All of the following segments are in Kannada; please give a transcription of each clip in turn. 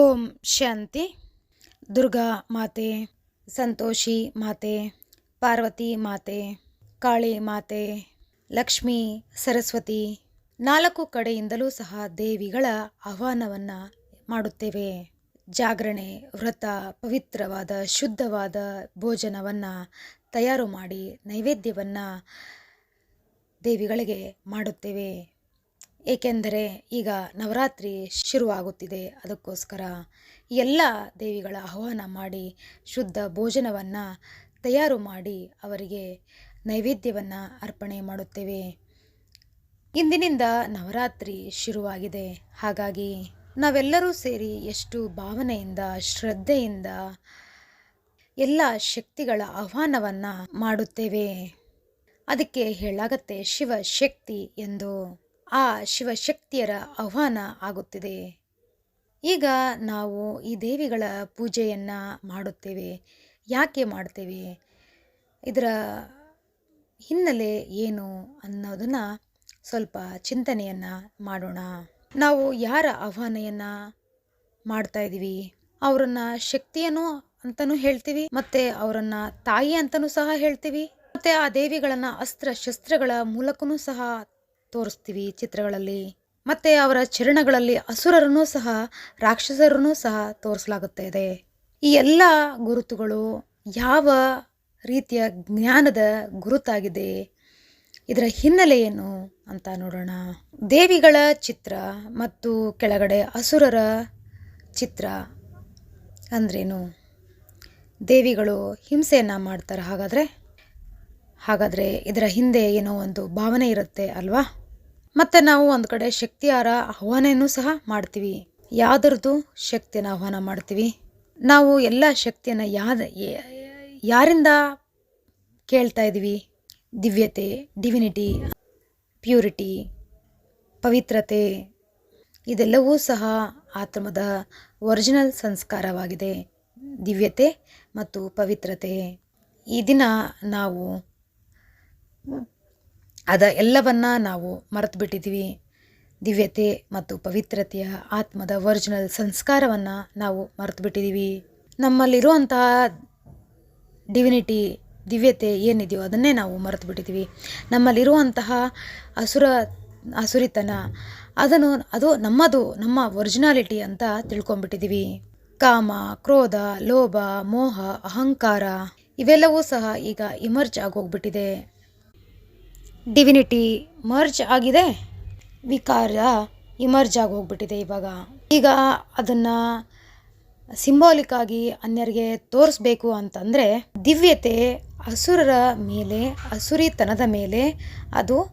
ಓಂ ಶಾಂತಿ. ದುರ್ಗಾ ಮಾತೆ, ಸಂತೋಷಿ ಮಾತೆ, ಪಾರ್ವತಿ ಮಾತೆ, ಕಾಳಿ ಮಾತೆ, ಲಕ್ಷ್ಮಿ, ಸರಸ್ವತಿ ನಾಲ್ಕು ಕಡೆಯಿಂದಲೂ ಸಹ ದೇವಿಗಳ ಆಹ್ವಾನವನ್ನು ಮಾಡುತ್ತೇವೆ. ಜಾಗರಣೆ, ವ್ರತ, ಪವಿತ್ರವಾದ, ಶುದ್ಧವಾದ ಭೋಜನವನ್ನು ತಯಾರು ಮಾಡಿ ನೈವೇದ್ಯವನ್ನು ದೇವಿಗಳಿಗೆ ಮಾಡುತ್ತೇವೆ. ಏಕೆಂದರೆ ಈಗ ನವರಾತ್ರಿ ಶುರುವಾಗುತ್ತಿದೆ. ಅದಕ್ಕೋಸ್ಕರ ಎಲ್ಲ ದೇವಿಗಳ ಆಹ್ವಾನ ಮಾಡಿ ಶುದ್ಧ ಭೋಜನವನ್ನು ತಯಾರು ಮಾಡಿ ಅವರಿಗೆ ನೈವೇದ್ಯವನ್ನು ಅರ್ಪಣೆ ಮಾಡುತ್ತೇವೆ. ಇಂದಿನಿಂದ ನವರಾತ್ರಿ ಶುರುವಾಗಿದೆ. ಹಾಗಾಗಿ ನಾವೆಲ್ಲರೂ ಸೇರಿ ಎಷ್ಟು ಭಾವನೆಯಿಂದ, ಶ್ರದ್ಧೆಯಿಂದ ಎಲ್ಲ ಶಕ್ತಿಗಳ ಆಹ್ವಾನವನ್ನು ಮಾಡುತ್ತೇವೆ. ಅದಕ್ಕೆ ಹೇಳಾಗತ್ತೆ ಶಿವಶಕ್ತಿ ಎಂದು. ಆ ಶಿವಶಕ್ತಿಯರ ಆಹ್ವಾನ ಆಗುತ್ತಿದೆ. ಈಗ ನಾವು ಈ ದೇವಿಗಳ ಪೂಜೆಯನ್ನು ಮಾಡುತ್ತೇವೆ. ಯಾಕೆ ಮಾಡ್ತೇವೆ ಇದರ ಹಿನ್ನೆಲೆ ಏನು ಅನ್ನೋದನ್ನು ಸ್ವಲ್ಪ ಚಿಂತನೆಯನ್ನು ಮಾಡೋಣ. ನಾವು ಯಾರ ಆಹ್ವಾನೆಯನ್ನು ಮಾಡ್ತಾ ಇದ್ದೀವಿ ಅವರನ್ನು ಶಕ್ತಿಯನ್ನು ಅಂತಲೂ ಹೇಳ್ತೀವಿ, ಮತ್ತು ಅವರನ್ನು ತಾಯಿ ಅಂತಲೂ ಸಹ ಹೇಳ್ತೀವಿ, ಮತ್ತು ಆ ದೇವಿಗಳನ್ನು ಅಸ್ತ್ರ ಶಸ್ತ್ರಗಳ ಮೂಲಕವೂ ಸಹ ತೋರಿಸ್ತೀವಿ ಚಿತ್ರಗಳಲ್ಲಿ. ಮತ್ತು ಅವರ ಚರಣಗಳಲ್ಲಿ ಅಸುರರನ್ನೂ ಸಹ, ರಾಕ್ಷಸರನ್ನು ಸಹ ತೋರಿಸಲಾಗುತ್ತ ಇದೆ. ಈ ಎಲ್ಲ ಗುರುತುಗಳು ಯಾವ ರೀತಿಯ ಜ್ಞಾನದ ಗುರುತಾಗಿದೆ? ಇದರ ಹಿನ್ನೆಲೆ ಏನು ಅಂತ ನೋಡೋಣ. ದೇವಿಗಳ ಚಿತ್ರ ಮತ್ತು ಕೆಳಗಡೆ ಅಸುರರ ಚಿತ್ರ ಅಂದ್ರೇನು? ದೇವಿಗಳು ಹಿಂಸೆಯನ್ನು ಮಾಡ್ತಾರೆ ಹಾಗಾದರೆ? ಹಾಗಾದರೆ ಇದರ ಹಿಂದೆ ಏನೋ ಒಂದು ಭಾವನೆ ಇರುತ್ತೆ ಅಲ್ವಾ? ಮತ್ತು ನಾವು ಒಂದು ಕಡೆ ಶಕ್ತಿಯಾರ ಆಹ್ವಾನೆಯೂ ಸಹ ಮಾಡ್ತೀವಿ. ಯಾವುದರದ್ದು ಶಕ್ತಿಯನ್ನು ಆಹ್ವಾನ ಮಾಡ್ತೀವಿ? ನಾವು ಎಲ್ಲ ಶಕ್ತಿಯನ್ನು ಯಾದ ಯಾರಿಂದ ಕೇಳ್ತಾ ಇದ್ದೀವಿ ದಿವ್ಯತೆ ಡಿವಿನಿಟಿ ಪ್ಯೂರಿಟಿ ಪವಿತ್ರತೆ, ಇದೆಲ್ಲವೂ ಸಹ ಆತ್ಮದ ಒರಿಜಿನಲ್ ಸಂಸ್ಕಾರವಾಗಿದೆ. ದಿವ್ಯತೆ ಮತ್ತು ಪವಿತ್ರತೆ. ಈ ದಿನ ನಾವು ಅದ ಎಲ್ಲವನ್ನ ನಾವು ಮರೆತು ಬಿಟ್ಟಿದ್ದೀವಿ ದಿವ್ಯತೆ ಮತ್ತು ಪವಿತ್ರತೆಯ ಆತ್ಮದ ಒರಿಜಿನಲ್ ಸಂಸ್ಕಾರವನ್ನು ನಾವು ಮರೆತು ಬಿಟ್ಟಿದ್ದೀವಿ ನಮ್ಮಲ್ಲಿರುವಂತಹ ಡಿವಿನಿಟಿ ದಿವ್ಯತೆ ಏನಿದೆಯೋ ಅದನ್ನೇ ನಾವು ಮರೆತು ಬಿಟ್ಟಿದ್ದೀವಿ ನಮ್ಮಲ್ಲಿರುವಂತಹ ಅಸುರ, ಅಸುರಿತನ, ಅದನ್ನು, ಅದು ನಮ್ಮದು, ನಮ್ಮ ಒರಿಜಿನಾಲಿಟಿ ಅಂತ ತಿಳ್ಕೊಂಬಿಟ್ಟಿದ್ದೀವಿ ಕಾಮ, ಕ್ರೋಧ, ಲೋಭ, ಮೋಹ, ಅಹಂಕಾರ, ಇವೆಲ್ಲವೂ ಸಹ ಈಗ ಇಮರ್ಜ್ ಆಗೋಗ್ಬಿಟ್ಟಿದೆ. ಡಿವಿನಿಟಿ ಮರ್ಜ್ ಆಗಿದೆ. ವಿಕಾರ ಇಮರ್ಜ್ ಆಗಿ ಹೋಗ್ಬಿಟ್ಟಿದೆ ಇವಾಗ. ಈಗ ಅದನ್ನು ಸಿಂಬಾಲಿಕ್ ಆಗಿ ಅನ್ಯರಿಗೆ ತೋರಿಸ್ಬೇಕು ಅಂತಂದರೆ ದಿವ್ಯತೆ ಅಸುರರ ಮೇಲೆ, ಅಸುರಿತನದ ಮೇಲೆ ಅದು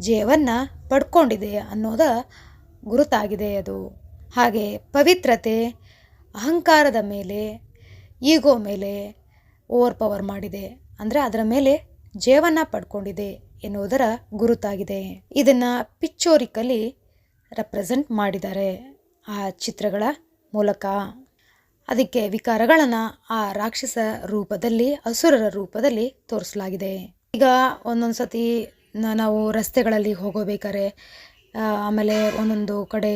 ಜಯವನ್ನು ಪಡ್ಕೊಂಡಿದೆ ಅನ್ನೋದ ಗುರುತಾಗಿದೆ ಅದು. ಹಾಗೆ ಪವಿತ್ರತೆ ಅಹಂಕಾರದ ಮೇಲೆ, ಈಗೋ ಮೇಲೆ ಓವರ್ ಪವರ್ ಮಾಡಿದೆ. ಅಂದರೆ ಅದರ ಮೇಲೆ ಜಯವನ್ನು ಪಡ್ಕೊಂಡಿದೆ. ಎನ್ನುವುದರ ಗುರುತಾಗಿದೆ. ಇದನ್ನು ಪಿಚ್ಚೋರಿಕಲಿ ರೆಪ್ರೆಸೆಂಟ್ ಮಾಡಿದ್ದಾರೆ ಆ ಚಿತ್ರಗಳ ಮೂಲಕ. ಅದಕ್ಕೆ ವಿಕಾರಗಳನ್ನು ಆ ರಾಕ್ಷಸ ರೂಪದಲ್ಲಿ, ಅಸುರರ ರೂಪದಲ್ಲಿ ತೋರಿಸಲಾಗಿದೆ. ಈಗ ಒಂದೊಂದು ಸತಿ ನಾವು ರಸ್ತೆಗಳಲ್ಲಿ ಹೋಗೋಬೇಕಾದ್ರೆ ಆಮೇಲೆ ಒಂದೊಂದು ಕಡೆ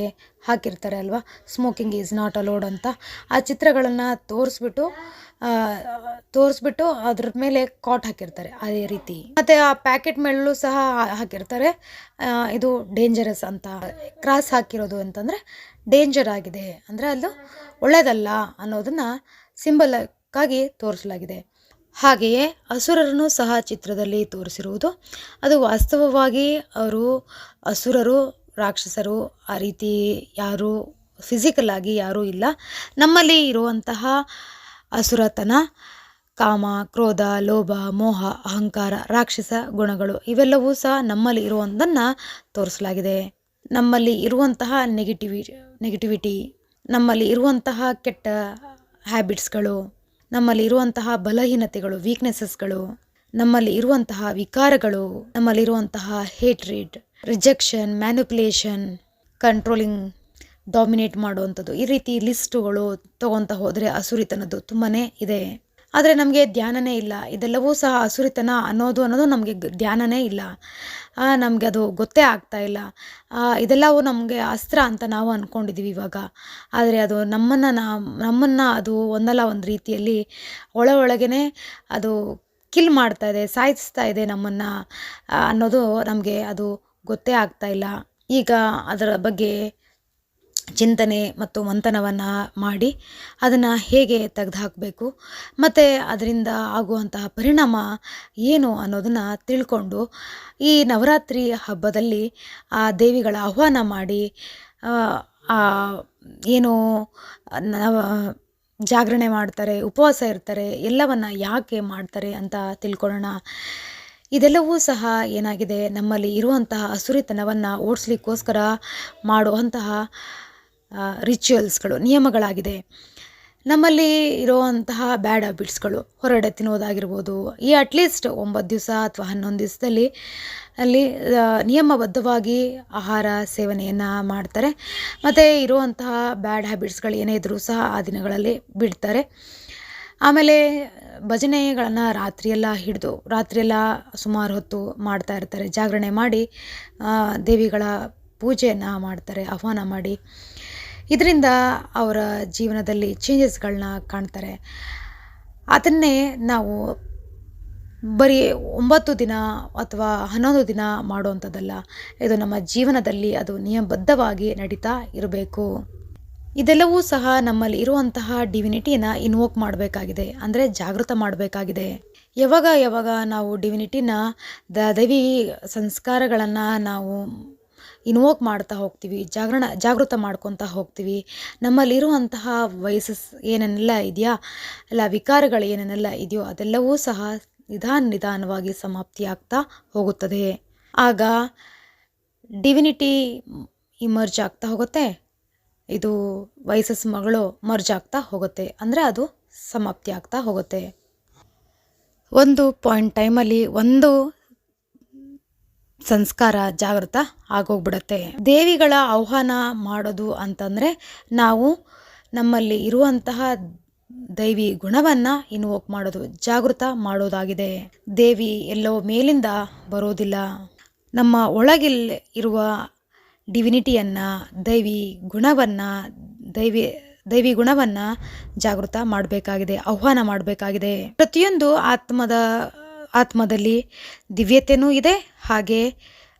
ಹಾಕಿರ್ತಾರೆ ಅಲ್ವಾ? ಸ್ಮೋಕಿಂಗ್ ಈಸ್ ನಾಟ್ ಅಲೋಡ್ ಅಂತ. ಆ ಚಿತ್ರಗಳನ್ನು ತೋರಿಸ್ಬಿಟ್ಟು ತೋರಿಸ್ಬಿಟ್ಟು ಅದ್ರ ಮೇಲೆ ಕಾಟ್ ಹಾಕಿರ್ತಾರೆ ಅದೇ ರೀತಿ. ಮತ್ತು ಆ ಪ್ಯಾಕೆಟ್ ಮೇಲೂ ಸಹ ಹಾಕಿರ್ತಾರೆ. ಇದು ಡೇಂಜರಸ್ ಅಂತ. ಕ್ರಾಸ್ ಹಾಕಿರೋದು ಅಂತಂದರೆ ಡೇಂಜರ್ ಆಗಿದೆ. ಅಂದರೆ ಅದು ಒಳ್ಳೆಯದಲ್ಲ ಅನ್ನೋದನ್ನು ಸಿಂಬಲಕ್ಕಾಗಿ ತೋರಿಸಲಾಗಿದೆ. ಹಾಗೆಯೇ ಅಸುರರನ್ನು ಸಹ ಚಿತ್ರದಲ್ಲಿ ತೋರಿಸಿರುವುದು. ಅದು ವಾಸ್ತವವಾಗಿ ಅವರು ಅಸುರರು, ರಾಕ್ಷಸರು, ಆ ರೀತಿ ಯಾರು ಫಿಸಿಕಲ್ ಆಗಿ ಯಾರೂ ಇಲ್ಲ. ನಮ್ಮಲ್ಲಿ ಇರುವಂತಹ ಅಸುರತನ, ಕಾಮ, ಕ್ರೋಧ, ಲೋಭ, ಮೋಹ, ಅಹಂಕಾರ, ರಾಕ್ಷಸ ಗುಣಗಳು ಇವೆಲ್ಲವೂ ಸಹ ನಮ್ಮಲ್ಲಿ ಇರುವಂಥನ್ನು ತೋರಿಸಲಾಗಿದೆ. ನಮ್ಮಲ್ಲಿ ಇರುವಂತಹ ನೆಗೆಟಿವಿ ನೆಗೆಟಿವಿಟಿ ನಮ್ಮಲ್ಲಿ ಇರುವಂತಹ ಕೆಟ್ಟ ಹ್ಯಾಬಿಟ್ಸ್ಗಳು ನಮ್ಮಲ್ಲಿ ಇರುವಂತಹ ಬಲಹೀನತೆಗಳು ವೀಕ್ನೆಸಸ್ಗಳು ನಮ್ಮಲ್ಲಿ ಇರುವಂತಹ ವಿಕಾರಗಳು, ನಮ್ಮಲ್ಲಿರುವಂತಹ hatred rejection manipulation controlling dominate ಮಾಡುವಂಥದ್ದು. ಈ ರೀತಿ ಲಿಸ್ಟುಗಳು ತಗೊತಾ ಹೋದರೆ ಅಸುರಿತನದ್ದು ತುಂಬಾ ಇದೆ. ಆದರೆ ನಮಗೆ ಧ್ಯಾನನೇ ಇಲ್ಲ. ಇದೆಲ್ಲವೂ ಸಹ ಅಸುರಿತನ ಅನ್ನೋದು ಅನ್ನೋದು ನಮಗೆ ಧ್ಯಾನವೇ ಇಲ್ಲ. ನಮಗೆ ಅದು ಗೊತ್ತೇ ಆಗ್ತಾ ಇಲ್ಲ. ಇದೆಲ್ಲವೂ ನಮಗೆ ಅಸ್ತ್ರ ಅಂತ ನಾವು ಅಂದ್ಕೊಂಡಿದ್ದೀವಿ ಇವಾಗ. ಆದರೆ ಅದು ನಮ್ಮನ್ನು ನಮ್ಮನ್ನು ಅದು ಒಂದಲ್ಲ ಒಂದು ರೀತಿಯಲ್ಲಿ ಒಳ ಒಳಗೇ ಅದು ಕಿಲ್ ಮಾಡ್ತಾ ಇದೆ, ಸಾಯಿಸ್ತಾ ಇದೆ ನಮ್ಮನ್ನು ಅನ್ನೋದು ನಮಗೆ ಅದು ಗೊತ್ತೇ ಆಗ್ತಾ ಇಲ್ಲ. ಈಗ ಅದರ ಬಗ್ಗೆ ಚಿಂತನೆ ಮತ್ತು ಮಂಥನವನ್ನು ಮಾಡಿ ಅದನ್ನು ಹೇಗೆ ತೆಗೆದುಹಾಕಬೇಕು, ಮತ್ತು ಅದರಿಂದ ಆಗುವಂತಹ ಪರಿಣಾಮ ಏನು ಅನ್ನೋದನ್ನು ತಿಳ್ಕೊಂಡು ಈ ನವರಾತ್ರಿ ಹಬ್ಬದಲ್ಲಿ ಆ ದೇವಿಗಳ ಆಹ್ವಾನ ಮಾಡಿ ಏನು ನವ ಜಾಗರಣೆ ಮಾಡ್ತಾರೆ, ಉಪವಾಸ ಇರ್ತಾರೆ, ಎಲ್ಲವನ್ನು ಯಾಕೆ ಮಾಡ್ತಾರೆ ಅಂತ ತಿಳ್ಕೊಳ್ಳೋಣ. ಇದೆಲ್ಲವೂ ಸಹ ಏನಾಗಿದೆ, ನಮ್ಮಲ್ಲಿ ಇರುವಂತಹ ಅಸುರಿತನವನ್ನು ಓಡಿಸ್ಲಿಕ್ಕೋಸ್ಕರ ಮಾಡುವಂತಹ ರಿಚುವಲ್ಸ್ಗಳು ನಿಯಮಗಳಾಗಿದೆ. ನಮ್ಮಲ್ಲಿ ಇರುವಂತಹ ಬ್ಯಾಡ್ ಹ್ಯಾಬಿಟ್ಸ್ಗಳು ಹೊರಗಡೆ ತಿನ್ನೋದಾಗಿರ್ಬೋದು ಈ ಅಟ್ಲೀಸ್ಟ್ ಒಂಬತ್ತು ದಿವಸ ಅಥವಾ ಹನ್ನೊಂದು ದಿವಸದಲ್ಲಿ ಅಲ್ಲಿ ನಿಯಮಬದ್ಧವಾಗಿ ಆಹಾರ ಸೇವನೆಯನ್ನು ಮಾಡ್ತಾರೆ. ಮತ್ತು ಇರುವಂತಹ ಬ್ಯಾಡ್ ಹ್ಯಾಬಿಟ್ಸ್ಗಳು ಏನೇ ಇದ್ದರೂ ಸಹ ಆ ದಿನಗಳಲ್ಲಿ ಬಿಡ್ತಾರೆ. ಆಮೇಲೆ ಭಜನೆಗಳನ್ನು ರಾತ್ರಿಯೆಲ್ಲ ಹಿಡಿದು, ರಾತ್ರಿಯೆಲ್ಲ ಸುಮಾರು ಹೊತ್ತು ಮಾಡ್ತಾ ಇರ್ತಾರೆ. ಜಾಗರಣೆ ಮಾಡಿ ದೇವಿಗಳ ಪೂಜೆಯನ್ನು ಮಾಡ್ತಾರೆ, ಆಹ್ವಾನ ಮಾಡಿ. ಇದರಿಂದ ಅವರ ಜೀವನದಲ್ಲಿ ಚೇಂಜಸ್ಗಳನ್ನ ಕಾಣ್ತಾರೆ. ಅದನ್ನೇ ನಾವು ಬರೀ ಒಂಬತ್ತು ದಿನ ಅಥವಾ ಹನ್ನೊಂದು ದಿನ ಮಾಡುವಂಥದ್ದಲ್ಲ, ಇದು ನಮ್ಮ ಜೀವನದಲ್ಲಿ ಅದು ನಿಯಮಬದ್ಧವಾಗಿ ನಡೀತಾ ಇರಬೇಕು. ಇದೆಲ್ಲವೂ ಸಹ ನಮ್ಮಲ್ಲಿ ಇರುವಂತಹ ಡಿವಿನಿಟಿಯನ್ನು ಇನ್ವೋಕ್ ಮಾಡಬೇಕಾಗಿದೆ. ಅಂದರೆ ಜಾಗೃತ ಮಾಡಬೇಕಾಗಿದೆ. ಯಾವಾಗ ಯಾವಾಗ ನಾವು ಡಿವಿನಿಟಿನ ದ ದೈವಿ ಸಂಸ್ಕಾರಗಳನ್ನು ನಾವು ಇನ್ವೋಕ್ ಮಾಡ್ತಾ ಹೋಗ್ತೀವಿ, ಜಾಗರಣ, ಜಾಗೃತ ಮಾಡ್ಕೊತಾ ಹೋಗ್ತೀವಿ. ನಮ್ಮಲ್ಲಿರುವಂತಹ ವಯಸ್ಸಸ್ ಏನೇನೆಲ್ಲ ಇದೆಯಾ ಅಲ್ಲ ವಿಕಾರಗಳು ಏನೇನೆಲ್ಲ ಇದೆಯೋ ಅದೆಲ್ಲವೂ ಸಹ ನಿಧಾನ ನಿಧಾನವಾಗಿ ಸಮಾಪ್ತಿಯಾಗ್ತಾ ಹೋಗುತ್ತದೆ. ಆಗ ಡಿವಿನಿಟಿ ಇಮರ್ಜ್ ಆಗ್ತಾ ಹೋಗುತ್ತೆ. ಇದು ವಯಸ್ಸಸ್ ಮಗಳು ಮರ್ಜ್ ಆಗ್ತಾ ಹೋಗುತ್ತೆ. ಅಂದರೆ ಅದು ಸಮಾಪ್ತಿ ಆಗ್ತಾ ಹೋಗುತ್ತೆ. ಒಂದು ಪಾಯಿಂಟ್ ಟೈಮಲ್ಲಿ ಒಂದು ಸಂಸ್ಕಾರ ಜಾಗೃತ ಆಗೋಗ್ಬಿಡತ್ತೆ. ದೇವಿಗಳ ಆಹ್ವಾನ ಮಾಡೋದು ಅಂತಂದರೆ ನಾವು ನಮ್ಮಲ್ಲಿ ಇರುವಂತಹ ದೈವಿ ಗುಣವನ್ನು ಇನ್ವೋಕ್ ಮಾಡೋದು, ಜಾಗೃತ ಮಾಡೋದಾಗಿದೆ. ದೇವಿ ಎಲ್ಲೋ ಮೇಲಿಂದ ಬರೋದಿಲ್ಲ. ನಮ್ಮ ಒಳಗಿಲ್ ಇರುವ ಡಿವಿನಿಟಿಯನ್ನು, ದೈವಿ ಗುಣವನ್ನು, ದೈವಿ ದೈವಿ ಗುಣವನ್ನು ಜಾಗೃತ ಮಾಡಬೇಕಾಗಿದೆ, ಆಹ್ವಾನ ಮಾಡಬೇಕಾಗಿದೆ. ಪ್ರತಿಯೊಂದು ಆತ್ಮದ ಆತ್ಮದಲ್ಲಿ ದಿವ್ಯತೆಯೂ ಇದೆ, ಹಾಗೆ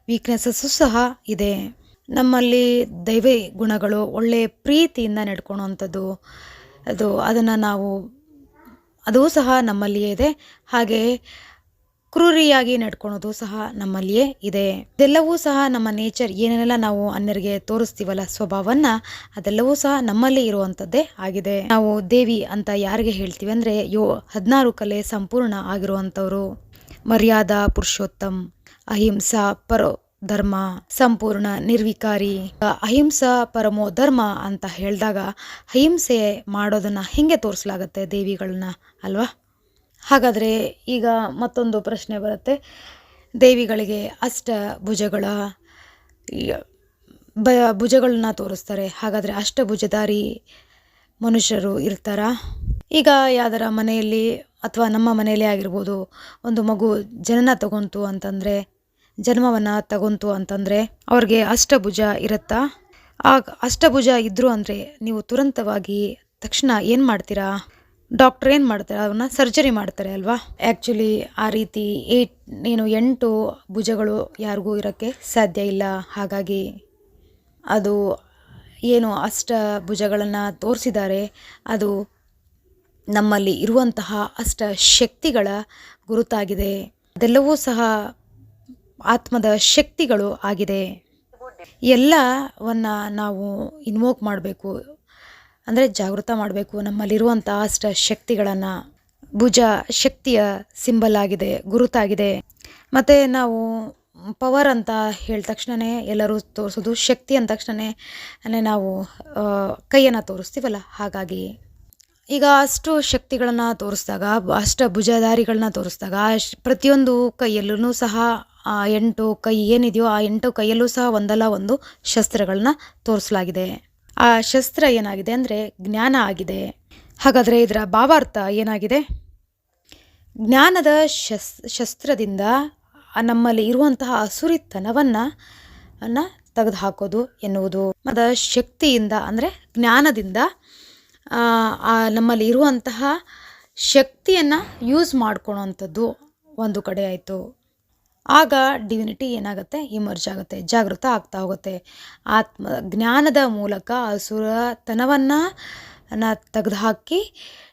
ವೀಕ್ನೆಸ್ಸಸ್ಸು ಸಹ ಇದೆ. ನಮ್ಮಲ್ಲಿ ದೈವ ಗುಣಗಳು ಒಳ್ಳೆಯ ಪ್ರೀತಿಯಿಂದ ನಡ್ಕೊಳೋವಂಥದ್ದು. ಅದು, ಅದನ್ನು ನಾವು, ಅದೂ ಸಹ ನಮ್ಮಲ್ಲಿಯೇ ಇದೆ. ಹಾಗೆ ಕ್ರೂರಿಯಾಗಿ ನಡ್ಕೊಳೋದು ಸಹ ನಮ್ಮಲ್ಲಿಯೇ ಇದೆ. ಇದೆಲ್ಲವೂ ಸಹ ನಮ್ಮ ನೇಚರ್ ಏನೆಲ್ಲ ನಾವು ಅನ್ಯರಿಗೆ ತೋರಿಸ್ತೀವಲ್ಲ ಸ್ವಭಾವನ್ನ ಅದೆಲ್ಲವೂ ಸಹ ನಮ್ಮಲ್ಲಿ ಇರುವಂಥದ್ದೇ ಆಗಿದೆ. ನಾವು ದೇವಿ ಅಂತ ಯಾರಿಗೆ ಹೇಳ್ತೀವಿ ಅಂದ್ರೆ, ಯೋ ಹದಿನಾರು ಕಲೆ ಸಂಪೂರ್ಣ ಆಗಿರುವಂಥವರು. ಮರ್ಯಾದಾ, ಪುರುಷೋತ್ತಮ್, ಅಹಿಂಸಾ, ಪರೋ ಧರ್ಮ, ಸಂಪೂರ್ಣ ನಿರ್ವಿಕಾರಿ. ಅಹಿಂಸಾ, ಪರಮೋ ಧರ್ಮ ಅಂತ ಹೇಳಿದಾಗ ಅಹಿಂಸೆ ಮಾಡೋದನ್ನ ಹೆಂಗೆ ತೋರಿಸಲಾಗತ್ತೆ ದೇವಿಗಳನ್ನ, ಅಲ್ವಾ? ಹಾಗಾದರೆ ಈಗ ಮತ್ತೊಂದು ಪ್ರಶ್ನೆ ಬರುತ್ತೆ. ದೇವಿಗಳಿಗೆ ಅಷ್ಟ ಭುಜಗಳ ಬ, ಭುಜಗಳನ್ನ ತೋರಿಸ್ತಾರೆ. ಹಾಗಾದರೆ ಅಷ್ಟಭುಜಧಾರಿ ಮನುಷ್ಯರು ಇರ್ತಾರ? ಈಗ ಯಾವ್ದಾರ ಮನೆಯಲ್ಲಿ ಅಥವಾ ನಮ್ಮ ಮನೆಯಲ್ಲೇ ಆಗಿರ್ಬೋದು ಒಂದು ಮಗು ಜನನ ತಗೊಂತು ಅಂತಂದರೆ, ಜನ್ಮವನ್ನು ತಗೊಂತು ಅಂತಂದರೆ ಅವ್ರಿಗೆ ಅಷ್ಟಭುಜ ಇರುತ್ತಾ? ಆ ಅಷ್ಟಭುಜ ಇದ್ದರು ಅಂದರೆ ನೀವು ತುರಂತವಾಗಿ ತಕ್ಷಣ ಏನು ಮಾಡ್ತೀರಾ? ಡಾಕ್ಟ್ರ್ ಏನು ಮಾಡ್ತಾರೆ? ಅವನ್ನ ಸರ್ಜರಿ ಮಾಡ್ತಾರೆ ಅಲ್ವಾ? ಆ್ಯಕ್ಚುಲಿ ಆ ರೀತಿ ಏಟ್, ಏನು ಎಂಟು ಭುಜಗಳು ಯಾರಿಗೂ ಇರೋಕ್ಕೆ ಸಾಧ್ಯ ಇಲ್ಲ. ಹಾಗಾಗಿ ಅದು ಏನು ಅಷ್ಟ ಭುಜಗಳನ್ನು ತೋರಿಸಿದ್ದಾರೆ, ಅದು ನಮ್ಮಲ್ಲಿ ಇರುವಂತಹ ಅಷ್ಟ ಶಕ್ತಿಗಳ ಗುರುತಾಗಿದೆ. ಅದೆಲ್ಲವೂ ಸಹ ಆತ್ಮದ ಶಕ್ತಿಗಳು ಆಗಿದೆ. ಎಲ್ಲವನ್ನು ನಾವು ಇನ್ವೋಕ್ ಮಾಡಬೇಕು. ಅಂದರೆ ಜಾಗೃತ ಮಾಡಬೇಕು. ನಮ್ಮಲ್ಲಿರುವಂಥ ಅಷ್ಟ ಶಕ್ತಿಗಳನ್ನು ಭುಜ ಶಕ್ತಿಯ ಸಿಂಬಲ್ ಆಗಿದೆ, ಗುರುತಾಗಿದೆ. ಮತ್ತು ನಾವು ಪವರ್ ಅಂತ ಹೇಳಿದ ತಕ್ಷಣವೇ ಎಲ್ಲರೂ ತೋರಿಸೋದು, ಶಕ್ತಿ ಅಂದ ತಕ್ಷಣವೇ ನಾವು ಕೈಯನ್ನು ತೋರಿಸ್ತೀವಲ್ಲ ಹಾಗಾಗಿ. ಈಗ ಅಷ್ಟು ಶಕ್ತಿಗಳನ್ನು ತೋರಿಸಿದಾಗ, ಅಷ್ಟ ಭುಜಧಾರಿಗಳನ್ನ ತೋರಿಸಿದಾಗ ಪ್ರತಿಯೊಂದು ಕೈಯಲ್ಲೂ ಸಹ ಆ ಎಂಟು ಕೈ ಏನಿದೆಯೋ ಆ ಎಂಟು ಕೈಯಲ್ಲೂ ಸಹ ಒಂದಲ್ಲ ಒಂದು ಶಸ್ತ್ರಗಳನ್ನ ತೋರಿಸಲಾಗಿದೆ. ಆ ಶಸ್ತ್ರ ಏನಾಗಿದೆ ಅಂದರೆ ಜ್ಞಾನ ಆಗಿದೆ. ಹಾಗಾದರೆ ಇದರ ಭಾವಾರ್ಥ ಏನಾಗಿದೆ? ಜ್ಞಾನದ ಶಸ್, ಶಸ್ತ್ರದಿಂದ ನಮ್ಮಲ್ಲಿ ಇರುವಂತಹ ಅಸುರಿತನವನ್ನು ತೆಗೆದುಹಾಕೋದು ಎನ್ನುವುದು. ಮದ ಶಕ್ತಿಯಿಂದ ಅಂದರೆ ಜ್ಞಾನದಿಂದ ನಮ್ಮಲ್ಲಿ ಇರುವಂತಹ ಶಕ್ತಿಯನ್ನು ಯೂಸ್ ಮಾಡ್ಕೊಳೋವಂಥದ್ದು ಒಂದು ಕಡೆ ಆಯಿತು. ಆಗ ಡಿವಿನಿಟಿ ಏನಾಗುತ್ತೆ? ಇಮರ್ಜ್ ಆಗುತ್ತೆ. ಜಾಗೃತ ಆಗ್ತಾ ಹೋಗುತ್ತೆ. ಆತ್ಮ, ಜ್ಞಾನದ ಮೂಲಕ ಅಸುರತನವನ್ನು ತೆಗೆದುಹಾಕಿ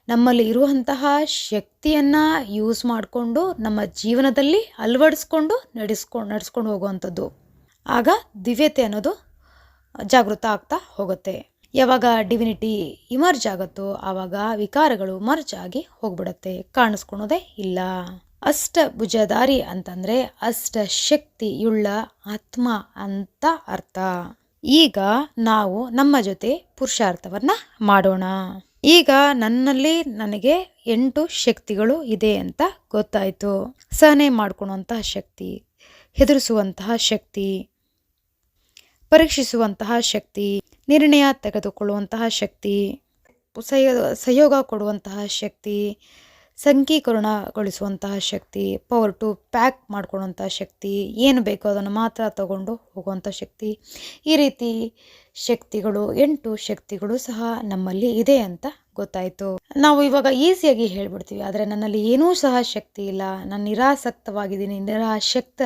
ನಮ್ಮಲ್ಲಿ ಇರುವಂತಹ ಶಕ್ತಿಯನ್ನು ಯೂಸ್ ಮಾಡಿಕೊಂಡು ನಮ್ಮ ಜೀವನದಲ್ಲಿ ಅಳವಡಿಸ್ಕೊಂಡು ನಡೆಸ್ಕೊಂಡು ನಡೆಸ್ಕೊಂಡು ಹೋಗುವಂಥದ್ದು. ಆಗ ದಿವ್ಯತೆ ಅನ್ನೋದು ಜಾಗೃತ ಆಗ್ತಾ ಹೋಗುತ್ತೆ. ಯಾವಾಗ ಡಿವಿನಿಟಿ ಇಮರ್ಜ್ ಆಗುತ್ತೋ ಆವಾಗ ವಿಕಾರಗಳು ಮರ್ಜ್ ಆಗಿ ಹೋಗ್ಬಿಡುತ್ತೆ. ಕಾಣಿಸ್ಕೊಳೋದೇ ಇಲ್ಲ. ಅಷ್ಟ ಭುಜಧಾರಿ ಅಂತಂದ್ರೆ ಅಷ್ಟ ಶಕ್ತಿಯುಳ್ಳ ಆತ್ಮ ಅಂತ ಅರ್ಥ. ಈಗ ನಾವು ನಮ್ಮ ಜೊತೆ ಪುರುಷಾರ್ಥವನ್ನ ಮಾಡೋಣ. ಈಗ ನನ್ನಲ್ಲಿ ನನಗೆ ಎಂಟು ಶಕ್ತಿಗಳು ಇದೆ ಅಂತ ಗೊತ್ತಾಯಿತು. ಸಹನೆ ಮಾಡ್ಕೊಳುವಂತಹ ಶಕ್ತಿ, ಹೆದರಿಸುವಂತಹ ಶಕ್ತಿ, ಪರೀಕ್ಷಿಸುವಂತಹ ಶಕ್ತಿ, ನಿರ್ಣಯ ತೆಗೆದುಕೊಳ್ಳುವಂತಹ ಶಕ್ತಿ ಸಹಯೋಗ ಕೊಡುವಂತಹ ಶಕ್ತಿ ಸಂಕೀಕರಣಗೊಳಿಸುವಂತಹ ಶಕ್ತಿ ಪವರ್ ಟು ಪ್ಯಾಕ್ ಮಾಡ್ಕೊಳ್ಳುವಂತಹ ಶಕ್ತಿ, ಏನು ಬೇಕೋ ಅದನ್ನು ಮಾತ್ರ ತಗೊಂಡು ಹೋಗುವಂಥ ಶಕ್ತಿ, ಈ ರೀತಿ ಶಕ್ತಿಗಳು, ಎಂಟು ಶಕ್ತಿಗಳು ಸಹ ನಮ್ಮಲ್ಲಿ ಇದೆ ಅಂತ ಗೊತ್ತಾಯಿತು. ನಾವು ಇವಾಗ ಈಸಿಯಾಗಿ ಹೇಳ್ಬಿಡ್ತೀವಿ, ಆದರೆ ನನ್ನಲ್ಲಿ ಏನೂ ಸಹ ಶಕ್ತಿ ಇಲ್ಲ. ನಾನು ನಿರಾಸಕ್ತವಾಗಿದ್ದೀನಿ, ನಿರಾಶಕ್ತ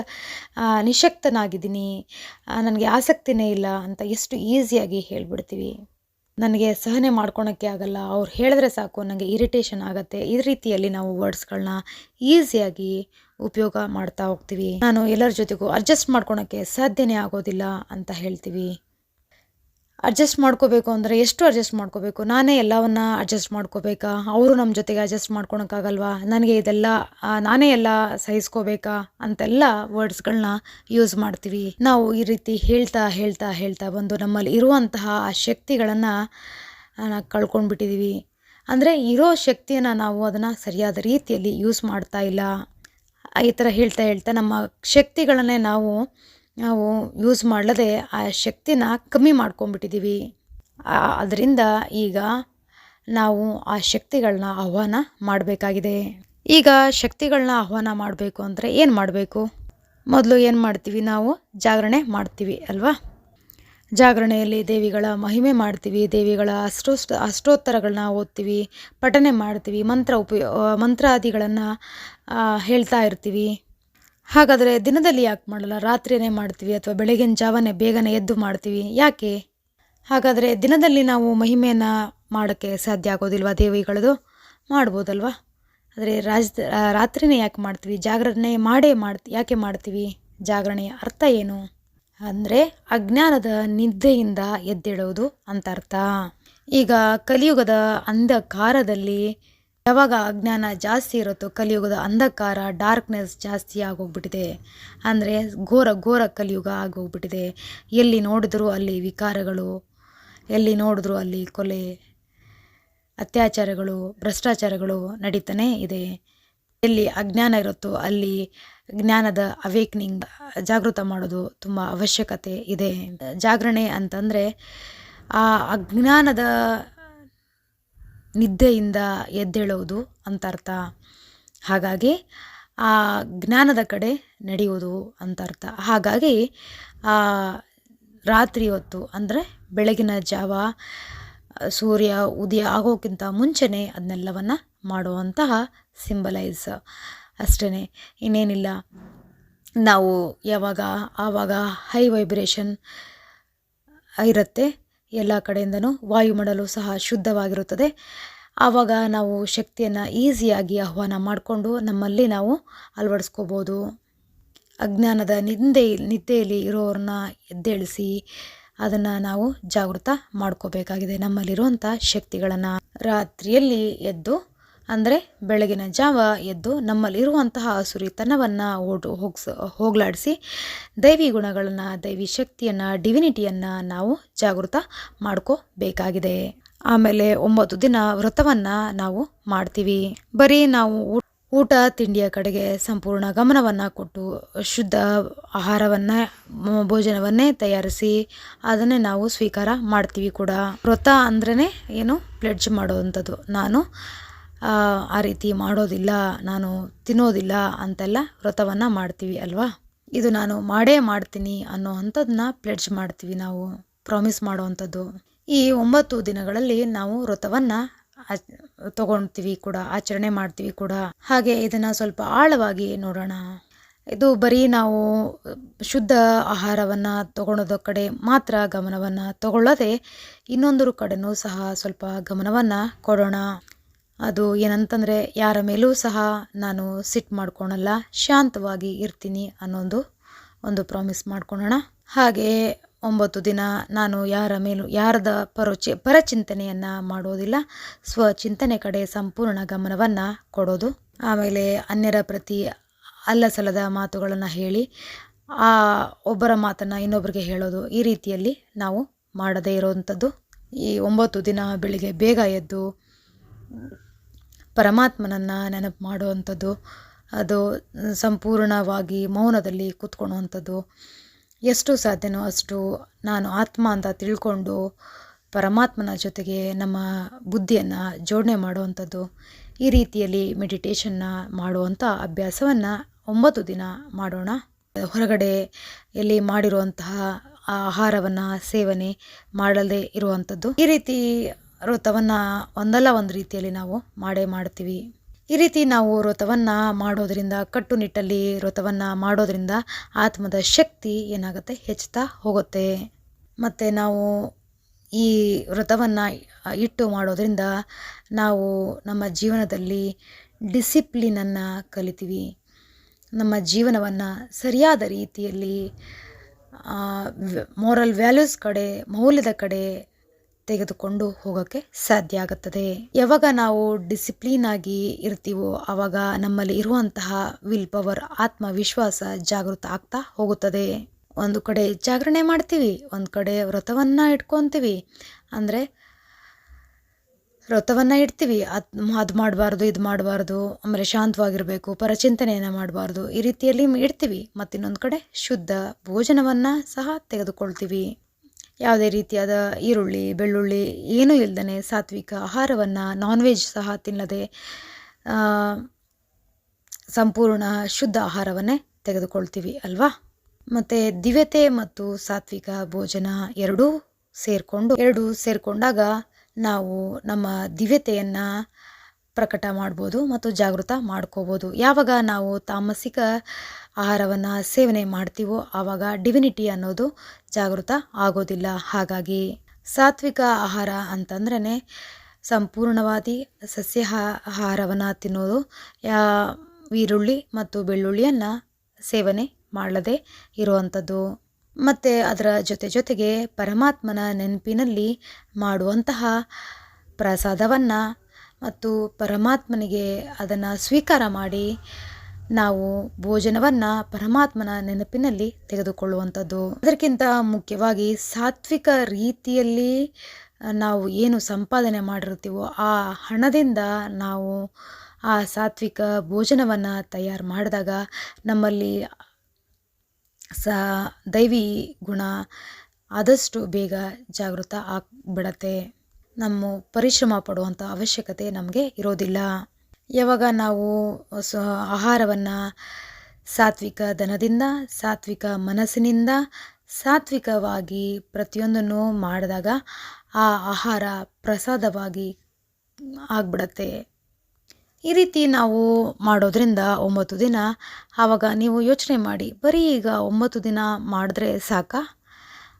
ನಿಶಕ್ತನಾಗಿದ್ದೀನಿ ನನಗೆ ಆಸಕ್ತಿನೇ ಇಲ್ಲ ಅಂತ ಎಷ್ಟು ಈಸಿಯಾಗಿ ಹೇಳ್ಬಿಡ್ತೀವಿ. ನನಗೆ ಸಹನೆ ಮಾಡ್ಕೊಳಕ್ಕೆ ಆಗಲ್ಲ. ಅವ್ರು ಹೇಳಿದ್ರೆ ಸಾಕು ನನಗೆ ಇರಿಟೇಷನ್ ಆಗುತ್ತೆ. ಈ ರೀತಿಯಲ್ಲಿ ನಾವು ವರ್ಡ್ಸ್ಗಳನ್ನ ಈಸಿಯಾಗಿ ಉಪಯೋಗ ಮಾಡ್ತಾ ಹೋಗ್ತೀವಿ. ನಾನು ಎಲ್ಲರ ಜೊತೆಗೂ ಅಡ್ಜಸ್ಟ್ ಮಾಡ್ಕೊಳಕ್ಕೆ ಸಾಧ್ಯನೇ ಆಗೋದಿಲ್ಲ ಅಂತ ಹೇಳ್ತೀವಿ. ಅಡ್ಜಸ್ಟ್ ಮಾಡ್ಕೋಬೇಕು ಅಂದರೆ ಎಷ್ಟು ಅಡ್ಜಸ್ಟ್ ಮಾಡ್ಕೋಬೇಕು? ನಾನೇ ಎಲ್ಲವನ್ನ ಅಡ್ಜಸ್ಟ್ ಮಾಡ್ಕೋಬೇಕಾ? ಅವರು ನಮ್ಮ ಜೊತೆಗೆ ಅಡ್ಜಸ್ಟ್ ಮಾಡ್ಕೊಳಕ್ಕಾಗಲ್ವಾ? ನನಗೆ ಇದೆಲ್ಲ ನಾನೇ ಎಲ್ಲ ಸಹಿಸ್ಕೋಬೇಕಾ? ಅಂತೆಲ್ಲ ವರ್ಡ್ಸ್ಗಳನ್ನ ಯೂಸ್ ಮಾಡ್ತೀವಿ. ನಾವು ಈ ರೀತಿ ಹೇಳ್ತಾ ಹೇಳ್ತಾ ಹೇಳ್ತಾ ಬಂದು ನಮ್ಮಲ್ಲಿ ಇರುವಂತಹ ಆ ಶಕ್ತಿಗಳನ್ನು ಕಳ್ಕೊಂಡ್ಬಿಟ್ಟಿದ್ದೀವಿ ಅಂದರೆ ಇರೋ ಶಕ್ತಿಯನ್ನು ನಾವು ಅದನ್ನು ಸರಿಯಾದ ರೀತಿಯಲ್ಲಿ ಯೂಸ್ ಮಾಡ್ತಾ ಇಲ್ಲ. ಈ ಥರ ಹೇಳ್ತಾ ಹೇಳ್ತಾ ನಮ್ಮ ಶಕ್ತಿಗಳನ್ನೇ ನಾವು ನಾವು ಯೂಸ್ ಮಾಡಲದೆ ಆ ಶಕ್ತಿನ ಕಮ್ಮಿ ಮಾಡ್ಕೊಂಡ್ಬಿಟ್ಟಿದ್ದೀವಿ ಅದರಿಂದ ಈಗ ನಾವು ಆ ಶಕ್ತಿಗಳನ್ನ ಆಹ್ವಾನ ಮಾಡಬೇಕಾಗಿದೆ. ಈಗ ಶಕ್ತಿಗಳನ್ನ ಆಹ್ವಾನ ಮಾಡಬೇಕು ಅಂದರೆ ಏನು ಮಾಡಬೇಕು? ಮೊದಲು ಏನು ಮಾಡ್ತೀವಿ ನಾವು? ಜಾಗರಣೆ ಮಾಡ್ತೀವಿ ಅಲ್ವಾ? ಜಾಗರಣೆಯಲ್ಲಿ ದೇವಿಗಳ ಮಹಿಮೆ ಮಾಡ್ತೀವಿ, ದೇವಿಗಳ ಅಷ್ಟೋಷ್ಟ ಅಷ್ಟೋತ್ತರಗಳನ್ನ ಓದ್ತೀವಿ, ಪಠನೆ ಮಾಡ್ತೀವಿ, ಮಂತ್ರ ಉಪಯೋ, ಮಂತ್ರಾದಿಗಳನ್ನು ಹೇಳ್ತಾ ಇರ್ತೀವಿ. ಹಾಗಾದರೆ ದಿನದಲ್ಲಿ ಯಾಕೆ ಮಾಡಲ್ಲ? ರಾತ್ರಿಯೇ ಮಾಡ್ತೀವಿ ಅಥವಾ ಬೆಳಗಿನ ಜಾವನೇ ಬೇಗನೆ ಎದ್ದು ಮಾಡ್ತೀವಿ. ಯಾಕೆ? ಹಾಗಾದರೆ ದಿನದಲ್ಲಿ ನಾವು ಮಹಿಮೆಯನ್ನು ಮಾಡೋಕ್ಕೆ ಸಾಧ್ಯ ಆಗೋದಿಲ್ವಾ ದೇವಿಗಳದು? ಮಾಡ್ಬೋದಲ್ವಾ? ಆದರೆ ರಾಜ ರಾತ್ರಿನೇ ಯಾಕೆ ಮಾಡ್ತೀವಿ? ಜಾಗರಣೆ ಮಾಡೇ ಮಾಡ್ತಿ, ಯಾಕೆ ಮಾಡ್ತೀವಿ? ಜಾಗರಣೆಯ ಅರ್ಥ ಏನು? ಅಂದರೆ ಅಜ್ಞಾನದ ನಿದ್ದೆಯಿಂದ ಎದ್ದಿಡೋದು ಅಂತ ಅರ್ಥ. ಈಗ ಕಲಿಯುಗದ ಅಂಧಕಾರದಲ್ಲಿ ಯಾವಾಗ ಅಜ್ಞಾನ ಜಾಸ್ತಿ ಇರುತ್ತೋ ಕಲಿಯುಗದ ಅಂಧಕಾರ ಡಾರ್ಕ್ನೆಸ್ ಜಾಸ್ತಿ ಆಗೋಗ್ಬಿಟ್ಟಿದೆ. ಅಂದರೆ ಘೋರ ಘೋರ ಕಲಿಯುಗ ಆಗೋಗ್ಬಿಟ್ಟಿದೆ. ಎಲ್ಲಿ ನೋಡಿದ್ರೂ ಅಲ್ಲಿ ವಿಕಾರಗಳು, ಎಲ್ಲಿ ನೋಡಿದ್ರೂ ಅಲ್ಲಿ ಕೊಲೆ, ಅತ್ಯಾಚಾರಗಳು, ಭ್ರಷ್ಟಾಚಾರಗಳು ನಡೀತಾನೇ ಇದೆ. ಎಲ್ಲಿ ಅಜ್ಞಾನ ಇರುತ್ತೋ ಅಲ್ಲಿ ಜ್ಞಾನದ ಅವೇಕ್ನಿಂಗ್ ಜಾಗೃತ ಮಾಡೋದು ತುಂಬ ಅವಶ್ಯಕತೆ ಇದೆ. ಜಾಗರಣೆ ಅಂತಂದರೆ ಆ ಅಜ್ಞಾನದ ನಿದ್ದೆಯಿಂದ ಎದ್ದೇಳೋದು ಅಂತ ಅರ್ಥ. ಹಾಗಾಗಿ ಆ ಜ್ಞಾನದ ಕಡೆ ನಡೆಯುವುದು ಅಂತ ಅರ್ಥ. ಹಾಗಾಗಿ ರಾತ್ರಿ ಹೊತ್ತು ಅಂದರೆ ಬೆಳಗಿನ ಜಾವ, ಸೂರ್ಯ ಉದಯ ಆಗೋಕ್ಕಿಂತ ಮುಂಚೆನೇ ಅದನ್ನೆಲ್ಲವನ್ನು ಮಾಡುವಂತಹ ಸಿಂಬಲೈಸ್ ಅಷ್ಟೇ ಇನ್ನೇನಿಲ್ಲ. ನಾವು ಯಾವಾಗ, ಆವಾಗ ಹೈ ವೈಬ್ರೇಷನ್ ಇರುತ್ತೆ. ಎಲ್ಲ ಕಡೆಯಿಂದನೂ ವಾಯುಮಂಡಲವು ಸಹ ಶುದ್ಧವಾಗಿರುತ್ತದೆ. ಆವಾಗ ನಾವು ಶಕ್ತಿಯನ್ನು ಈಸಿಯಾಗಿ ಆಹ್ವಾನ ಮಾಡಿಕೊಂಡು ನಮ್ಮಲ್ಲಿ ನಾವು ಅಳವಡಿಸ್ಕೋಬೋದು. ಅಜ್ಞಾನದ ನಿಂದೆ, ನಿದ್ದೆಯಲ್ಲಿ ಇರೋರನ್ನ ಎದ್ದೇಳಿಸಿ ಅದನ್ನು ನಾವು ಜಾಗೃತ ಮಾಡ್ಕೋಬೇಕಾಗಿದೆ ನಮ್ಮಲ್ಲಿರುವಂಥ ಶಕ್ತಿಗಳನ್ನು. ರಾತ್ರಿಯಲ್ಲಿ ಎದ್ದು ಅಂದರೆ ಬೆಳಗಿನ ಜಾವ ಎದ್ದು ನಮ್ಮಲ್ಲಿರುವಂತಹ ಸುರಿತನವನ್ನು ಓಡು ಹೋಗ್ಸ ಹೋಗಲಾಡಿಸಿ ದೈವಿ ಗುಣಗಳನ್ನು, ದೈವಿ ಶಕ್ತಿಯನ್ನು ಡಿವಿನಿಟಿಯನ್ನು ನಾವು ಜಾಗೃತ ಮಾಡ್ಕೋಬೇಕಾಗಿದೆ. ಆಮೇಲೆ ಒಂಬತ್ತು ದಿನ ವ್ರತವನ್ನು ನಾವು ಮಾಡ್ತೀವಿ. ಬರೀ ನಾವು ಊಟ ತಿಂಡಿಯ ಕಡೆಗೆ ಸಂಪೂರ್ಣ ಗಮನವನ್ನು ಕೊಟ್ಟು ಶುದ್ಧ ಆಹಾರವನ್ನು ಭೋಜನವನ್ನೇ ತಯಾರಿಸಿ ಅದನ್ನೇ ನಾವು ಸ್ವೀಕಾರ ಮಾಡ್ತೀವಿ ಕೂಡ. ವ್ರತ ಅಂದ್ರೇ ಏನು? ಪ್ಲೆಡ್ಜ್ ಮಾಡುವಂಥದ್ದು. ನಾನು ಆ, ರೀತಿ ಮಾಡೋದಿಲ್ಲ ನಾನು ತಿನ್ನೋದಿಲ್ಲ ಅಂತೆಲ್ಲ ವ್ರತವನ್ನು ಮಾಡ್ತೀವಿ ಅಲ್ವಾ? ಇದು ನಾನು ಮಾಡೇ ಮಾಡ್ತೀನಿ ಅನ್ನೋ ಅಂಥದ್ದನ್ನ ಪ್ಲೆಡ್ಜ್ ಮಾಡ್ತೀವಿ ನಾವು ಪ್ರಾಮಿಸ್ ಮಾಡುವಂಥದ್ದು. ಈ ಒಂಬತ್ತು ದಿನಗಳಲ್ಲಿ ನಾವು ವ್ರತವನ್ನು ತಗೊಳ್ತೀವಿ ಕೂಡ ಆಚರಣೆ ಮಾಡ್ತೀವಿ ಕೂಡ. ಹಾಗೆ ಇದನ್ನು ಸ್ವಲ್ಪ ಆಳವಾಗಿ ನೋಡೋಣ. ಇದು ಬರೀ ನಾವು ಶುದ್ಧ ಆಹಾರವನ್ನು ತಗೊಳೋದ ಕಡೆ ಮಾತ್ರ ಗಮನವನ್ನು ತಗೊಳ್ಳದೆ ಇನ್ನೊಂದರ ಕಡೆನೂ ಸಹ ಸ್ವಲ್ಪ ಗಮನವನ್ನು ಕೊಡೋಣ. ಅದು ಏನಂತಂದರೆ, ಯಾರ ಮೇಲೂ ಸಹ ನಾನು ಸಿಟ್ ಮಾಡ್ಕೊಳಲ್ಲ, ಶಾಂತವಾಗಿ ಇರ್ತೀನಿ ಅನ್ನೋದು ಒಂದು ಪ್ರಾಮಿಸ್ ಮಾಡ್ಕೊಳೋಣ. ಹಾಗೆ ಒಂಬತ್ತು ದಿನ ನಾನು ಯಾರ ಮೇಲೂ, ಯಾರದ ಪರೋಚಿ, ಪರಚಿಂತನೆಯನ್ನು ಮಾಡೋದಿಲ್ಲ, ಸ್ವಚಿಂತನೆ ಕಡೆ ಸಂಪೂರ್ಣ ಗಮನವನ್ನು ಕೊಡೋದು. ಆಮೇಲೆ ಅನ್ಯರ ಪ್ರತಿ ಅಲ್ಲಸಲದ ಮಾತುಗಳನ್ನು ಹೇಳಿ, ಆ ಒಬ್ಬರ ಮಾತನ್ನು ಇನ್ನೊಬ್ಬರಿಗೆ ಹೇಳೋದು ಈ ರೀತಿಯಲ್ಲಿ ನಾವು ಮಾಡದೇ ಇರೋವಂಥದ್ದು ಈ ಒಂಬತ್ತು ದಿನ ಬೆಳಿಗ್ಗೆ ಬೇಗ ಎದ್ದು ಪರಮಾತ್ಮನನ್ನು ನೆನಪು ಮಾಡುವಂಥದ್ದು, ಅದು ಸಂಪೂರ್ಣವಾಗಿ ಮೌನದಲ್ಲಿ ಕೂತ್ಕೊಳ್ಳುವಂಥದ್ದು ಎಷ್ಟು ಸಾಧ್ಯನೋ ಅಷ್ಟು ನಾನು ಆತ್ಮ ಅಂತ ತಿಳ್ಕೊಂಡು ಪರಮಾತ್ಮನ ಜೊತೆಗೆ ನಮ್ಮ ಬುದ್ಧಿಯನ್ನು ಜೋಡಣೆ ಮಾಡುವಂಥದ್ದು, ಈ ರೀತಿಯಲ್ಲಿ ಮೆಡಿಟೇಷನ್ನ ಮಾಡುವಂಥ ಅಭ್ಯಾಸವನ್ನು ಒಂಬತ್ತು ದಿನ ಮಾಡೋಣ. ಹೊರಗಡೆ ಎಲ್ಲಿ ಮಾಡಿರುವಂತಹ ಆಹಾರವನ್ನು ಸೇವನೆ ಮಾಡದೇ ಇರುವಂಥದ್ದು. ಈ ರೀತಿ ವ್ರತವನ್ನು ಒಂದಲ್ಲ ಒಂದು ರೀತಿಯಲ್ಲಿ ನಾವು ಮಾಡೇ ಮಾಡ್ತೀವಿ. ಈ ರೀತಿ ನಾವು ವ್ರತವನ್ನು ಮಾಡೋದರಿಂದ, ಕಟ್ಟುನಿಟ್ಟಲ್ಲಿ ವ್ರತವನ್ನು ಮಾಡೋದರಿಂದ ಆತ್ಮದ ಶಕ್ತಿ ಏನಾಗುತ್ತೆ? ಹೆಚ್ಚುತ್ತಾ ಹೋಗುತ್ತೆ. ಮತ್ತು ನಾವು ಈ ವ್ರತವನ್ನು ಇಟ್ಟು ಮಾಡೋದರಿಂದ ನಾವು ನಮ್ಮ ಜೀವನದಲ್ಲಿ ಡಿಸಿಪ್ಲಿನನ್ನು ಕಲಿತೀವಿ. ನಮ್ಮ ಜೀವನವನ್ನು ಸರಿಯಾದ ರೀತಿಯಲ್ಲಿ ಮೋರಲ್ ವ್ಯಾಲ್ಯೂಸ್ ಕಡೆ, ಮೌಲ್ಯದ ಕಡೆ ತೆಗೆದುಕೊಂಡು ಹೋಗೋಕ್ಕೆ ಸಾಧ್ಯ ಆಗುತ್ತದೆ. ಯಾವಾಗ ನಾವು ಡಿಸಿಪ್ಲಿನ್ ಆಗಿ ಇರ್ತೀವೋ ಆವಾಗ ನಮ್ಮಲ್ಲಿ ಇರುವಂತಹ ವಿಲ್ ಪವರ್ ಆತ್ಮವಿಶ್ವಾಸ ಜಾಗೃತ ಆಗ್ತಾ ಹೋಗುತ್ತದೆ. ಒಂದು ಕಡೆ ಜಾಗರಣೆ ಮಾಡ್ತೀವಿ, ಒಂದು ಕಡೆ ವ್ರತವನ್ನು ಇಟ್ಕೊತೀವಿ. ಅಂದರೆ ವ್ರತವನ್ನು ಇಡ್ತೀವಿ. ಅದು ಅದು ಮಾಡಬಾರ್ದು, ಇದು ಮಾಡಬಾರ್ದು, ಆಮೇಲೆ ಶಾಂತವಾಗಿರಬೇಕು, ಪರಚಿಂತನೆಯನ್ನು ಮಾಡಬಾರ್ದು ಈ ರೀತಿಯಲ್ಲಿ ಇಡ್ತೀವಿ. ಮತ್ತಿನ್ನೊಂದು ಕಡೆ ಶುದ್ಧ ಭೋಜನವನ್ನು ಸಹ ತೆಗೆದುಕೊಳ್ತೀವಿ. ಯಾವುದೇ ರೀತಿಯಾದ ಈರುಳ್ಳಿ, ಬೆಳ್ಳುಳ್ಳಿ, ಏನೂ ಇಲ್ಲದೇ ಸಾತ್ವಿಕ ಆಹಾರವನ್ನು ನಾನ್ ವೆಜ್ ಸಹ ತಿನ್ನದೆ ಸಂಪೂರ್ಣ ಶುದ್ಧ ಆಹಾರವನ್ನೇ ತೆಗೆದುಕೊಳ್ತೀವಿ ಅಲ್ವಾ? ಮತ್ತು ದಿವ್ಯತೆ ಮತ್ತು ಸಾತ್ವಿಕ ಭೋಜನ ಎರಡೂ ಸೇರಿಕೊಂಡು, ಎರಡೂ ಸೇರಿಕೊಂಡಾಗ ನಾವು ನಮ್ಮ ದಿವ್ಯತೆಯನ್ನು ಪ್ರಕಟ ಮಾಡ್ಬೋದು ಮತ್ತು ಜಾಗೃತ ಮಾಡ್ಕೋಬೋದು. ಯಾವಾಗ ನಾವು ತಾಮಸಿಕ ಆಹಾರವನ್ನು ಸೇವನೆ ಮಾಡ್ತೀವೋ ಆವಾಗ ಡಿವಿನಿಟಿ ಅನ್ನೋದು ಜಾಗೃತ ಆಗೋದಿಲ್ಲ. ಹಾಗಾಗಿ ಸಾತ್ವಿಕ ಆಹಾರ ಅಂತಂದ್ರೆ ಸಂಪೂರ್ಣವಾದಿ ಸಸ್ಯ ಆಹಾರವನ್ನು ತಿನ್ನೋದು ಈರುಳ್ಳಿ ಮತ್ತು ಬೆಳ್ಳುಳ್ಳಿಯನ್ನು ಸೇವನೆ ಮಾಡಲದೇ ಇರುವಂಥದ್ದು. ಮತ್ತು ಅದರ ಜೊತೆ ಜೊತೆಗೆ ಪರಮಾತ್ಮನ ನೆನಪಿನಲ್ಲಿ ಮಾಡುವಂತಹ ಪ್ರಸಾದವನ್ನು ಮತ್ತು ಪರಮಾತ್ಮನಿಗೆ ಅದನ್ನು ಸ್ವೀಕಾರ ಮಾಡಿ ನಾವು ಭೋಜನವನ್ನು ಪರಮಾತ್ಮನ ನೆನಪಿನಲ್ಲಿ ತೆಗೆದುಕೊಳ್ಳುವಂಥದ್ದು. ಅದಕ್ಕಿಂತ ಮುಖ್ಯವಾಗಿ ಸಾತ್ವಿಕ ರೀತಿಯಲ್ಲಿ ನಾವು ಏನು ಸಂಪಾದನೆ ಮಾಡಿರ್ತೀವೋ ಆ ಹಣದಿಂದ ನಾವು ಆ ಸಾತ್ವಿಕ ಭೋಜನವನ್ನು ತಯಾರು ಮಾಡಿದಾಗ ನಮ್ಮಲ್ಲಿ ಸ ದೈವಿ ಗುಣ ಆದಷ್ಟು ಬೇಗ ಜಾಗೃತ ಆಗಿಬಿಡತ್ತೆ. ನಮ್ಮ ಪರಿಶ್ರಮ ಪಡುವಂಥ ಅವಶ್ಯಕತೆ ನಮಗೆ ಇರೋದಿಲ್ಲ. ಯಾವಾಗ ನಾವು ಸ, ಆಹಾರವನ್ನು ಸಾತ್ವಿಕ ದನದಿಂದ, ಸಾತ್ವಿಕ ಮನಸ್ಸಿನಿಂದ ಸಾತ್ವಿಕವಾಗಿ ಪ್ರತಿಯೊಂದನ್ನು ಮಾಡಿದಾಗ ಆ ಆಹಾರ ಪ್ರಸಾದವಾಗಿ ಆಗ್ಬಿಡತ್ತೆ. ಈ ರೀತಿ ನಾವು ಮಾಡೋದ್ರಿಂದ ಒಂಬತ್ತು ದಿನ ಆವಾಗ ನೀವು ಯೋಚನೆ ಮಾಡಿ, ಬರೀ ಈಗ ಒಂಬತ್ತು ದಿನ ಮಾಡಿದ್ರೆ ಸಾಕ?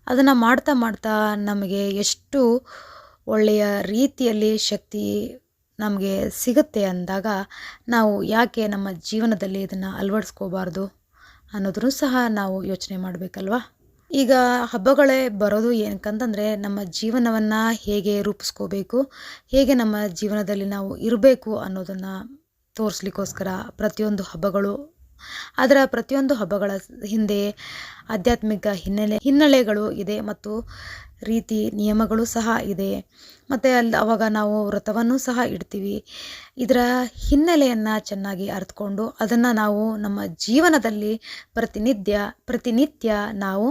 ಅದನ್ನು ಮಾಡ್ತಾ ಮಾಡ್ತಾ ನಮಗೆ ಎಷ್ಟು ಒಳ್ಳೆಯ ರೀತಿಯಲ್ಲಿ ಶಕ್ತಿ ನಮಗೆ ಸಿಗುತ್ತೆ ಅಂದಾಗ ನಾವು ಯಾಕೆ ನಮ್ಮ ಜೀವನದಲ್ಲಿ ಇದನ್ನು ಅಳವಡಿಸ್ಕೋಬಾರ್ದು ಅನ್ನೋದನ್ನು ಸಹ ನಾವು ಯೋಚನೆ ಮಾಡಬೇಕಲ್ವಾ? ಈಗ ಹಬ್ಬಗಳೇ ಬರೋದು ಏನಕ್ಕಂತಂದರೆ ನಮ್ಮ ಜೀವನವನ್ನು ಹೇಗೆ ರೂಪಿಸ್ಕೋಬೇಕು, ಹೇಗೆ ನಮ್ಮ ಜೀವನದಲ್ಲಿ ನಾವು ಇರಬೇಕು ಅನ್ನೋದನ್ನು ತೋರಿಸ್ಲಿಕ್ಕೋಸ್ಕರ ಪ್ರತಿಯೊಂದು ಹಬ್ಬಗಳು, ಅದರ ಪ್ರತಿಯೊಂದು ಹಬ್ಬಗಳ ಹಿಂದೆ ಆಧ್ಯಾತ್ಮಿಕ ಹಿನ್ನೆಲೆ ಹಿನ್ನೆಲೆಗಳು ಇದೆ ಮತ್ತು ರೀತಿ ನಿಯಮಗಳು ಸಹ ಇದೆ. ಮತ್ತು ಅಲ್ಲಿ ಅವಾಗ ನಾವು ವ್ರತವನ್ನು ಸಹ ಇಡ್ತೀವಿ. ಇದರ ಹಿನ್ನೆಲೆಯನ್ನು ಚೆನ್ನಾಗಿ ಅರ್ತ್ಕೊಂಡು ಅದನ್ನು ನಾವು ನಮ್ಮ ಜೀವನದಲ್ಲಿ ಪ್ರತಿನಿತ್ಯ ಪ್ರತಿನಿತ್ಯ ನಾವು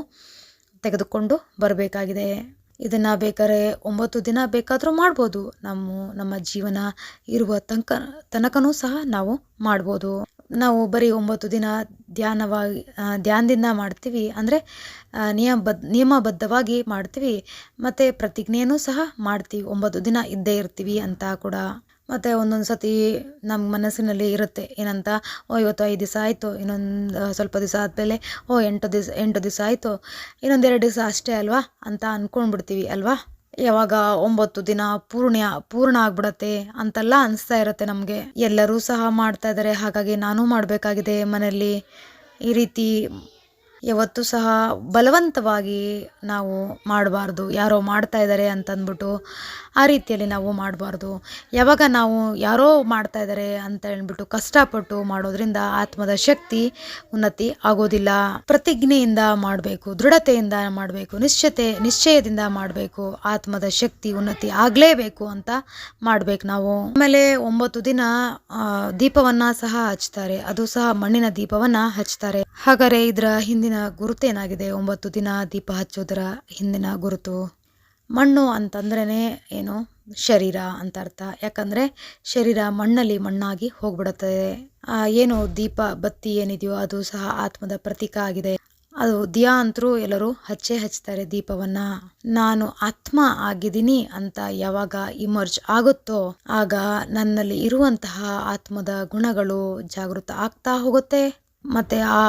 ತೆಗೆದುಕೊಂಡು ಬರಬೇಕಾಗಿದೆ. ಇದನ್ನು ಬೇಕಾದ್ರೆ ಒಂಬತ್ತು ದಿನ ಬೇಕಾದರೂ ಮಾಡ್ಬೋದು. ನಮ್ಮ ನಮ್ಮ ಜೀವನ ಇರುವ ತನಕ, ತನಕನೂ ಸಹ ನಾವು ಮಾಡ್ಬೋದು. ನಾವು ಬರೀ ಒಂಬತ್ತು ದಿನ ಧ್ಯಾನವಾಗಿ ಧ್ಯಾನದಿಂದ ಮಾಡ್ತೀವಿ. ಅಂದರೆ ನಿಯಮಬದ್ಧ, ನಿಯಮಬದ್ಧವಾಗಿ ಮಾಡ್ತೀವಿ. ಮತ್ತು ಪ್ರತಿಜ್ಞೆಯನ್ನು ಸಹ ಮಾಡ್ತೀವಿ. ಒಂಬತ್ತು ದಿನ ಇದ್ದೇ ಇರ್ತೀವಿ ಅಂತ ಕೂಡ. ಮತ್ತು ಒಂದೊಂದು ಸತಿ ನಮ್ಮ ಮನಸ್ಸಿನಲ್ಲಿ ಇರುತ್ತೆ. ಏನಂತ, ಓ, ಇವತ್ತು ಐದು ದಿವಸ ಆಯಿತು, ಇನ್ನೊಂದು ಸ್ವಲ್ಪ ದಿವಸ ಆದಮೇಲೆ, ಓ, ಎಂಟು ದಿವಸ ಎಂಟು ದಿವಸ ಆಯಿತು ಇನ್ನೊಂದೆರಡು ದಿವಸ ಅಷ್ಟೇ ಅಲ್ವಾ ಅಂತ ಅಂದ್ಕೊಂಡ್ಬಿಡ್ತೀವಿ ಅಲ್ವಾ? ಯಾವಾಗ ಒಂಬತ್ತು ದಿನ ಪೂರ್ಣ ಪೂರ್ಣ ಆಗ್ಬಿಡತ್ತೆ ಅಂತೆಲ್ಲ ಅನಿಸ್ತಾ ಇರುತ್ತೆ ನಮಗೆ. ಎಲ್ಲರೂ ಸಹ ಮಾಡ್ತಾ ಇದ್ದಾರೆ ಹಾಗಾಗಿ ನಾನು ಮಾಡಬೇಕಾಗಿದೆ ಮನೆಯಲ್ಲಿ ಈ ರೀತಿ ಯಾವತ್ತೂ ಸಹ ಬಲವಂತವಾಗಿ ನಾವು ಮಾಡಬಾರ್ದು. ಯಾರೋ ಮಾಡ್ತಾ ಇದ್ದಾರೆ ಅಂತಂದ್ಬಿಟ್ಟು ಆ ರೀತಿಯಲ್ಲಿ ನಾವು ಮಾಡಬಾರ್ದು. ಯಾವಾಗ ನಾವು ಯಾರೋ ಮಾಡ್ತಾ ಇದ್ದಾರೆ ಅಂತ ಹೇಳ್ಬಿಟ್ಟು ಕಷ್ಟಪಟ್ಟು ಮಾಡೋದ್ರಿಂದ ಆತ್ಮದ ಶಕ್ತಿ ಉನ್ನತಿ ಆಗೋದಿಲ್ಲ. ಪ್ರತಿಜ್ಞೆಯಿಂದ ಮಾಡಬೇಕು, ದೃಢತೆಯಿಂದ ಮಾಡಬೇಕು, ನಿಶ್ಚತೆ, ನಿಶ್ಚಯದಿಂದ ಮಾಡಬೇಕು, ಆತ್ಮದ ಶಕ್ತಿ ಉನ್ನತಿ ಆಗಲೇಬೇಕು ಅಂತ ಮಾಡ್ಬೇಕು ನಾವು. ಆಮೇಲೆ ಒಂಬತ್ತು ದಿನ ದೀಪವನ್ನು ಸಹ ಹಚ್ತಾರೆ. ಅದು ಸಹ ಮಣ್ಣಿನ ದೀಪವನ್ನ ಹಚ್ತಾರೆ. ಹಾಗಾದ್ರೆ ಇದರ ಹಿಂದಿನ ಗುರುತೇನಾಗಿದೆ ಒಂಬತ್ತು ದಿನ ದೀಪ ಹಚ್ಚೋದರ ಹಿಂದಿನ ಗುರುತು. ಮಣ್ಣು ಅಂತಂದ್ರೇ ಏನು? ಶರೀರ ಅಂತ ಅರ್ಥ. ಯಾಕಂದರೆ ಶರೀರ ಮಣ್ಣಲ್ಲಿ ಮಣ್ಣಾಗಿ ಹೋಗ್ಬಿಡುತ್ತದೆ ಏನು ದೀಪ, ಬತ್ತಿ ಏನಿದೆಯೋ ಅದು ಸಹ ಆತ್ಮದ ಪ್ರತೀಕ ಆಗಿದೆ. ಅದು ದಿಯಾ ಅಂತರೂ ಎಲ್ಲರೂ ಹಚ್ಚೇ ಹಚ್ತಾರೆ ದೀಪವನ್ನ. ನಾನು ಆತ್ಮ ಆಗಿದ್ದೀನಿ ಅಂತ ಯಾವಾಗ ಇಮರ್ಜ್ ಆಗುತ್ತೋ, ಆಗ ನನ್ನಲ್ಲಿ ಇರುವಂತಹ ಆತ್ಮದ ಗುಣಗಳು ಜಾಗೃತ ಆಗ್ತಾ ಹೋಗುತ್ತೆ. ಮತ್ತೆ ಆ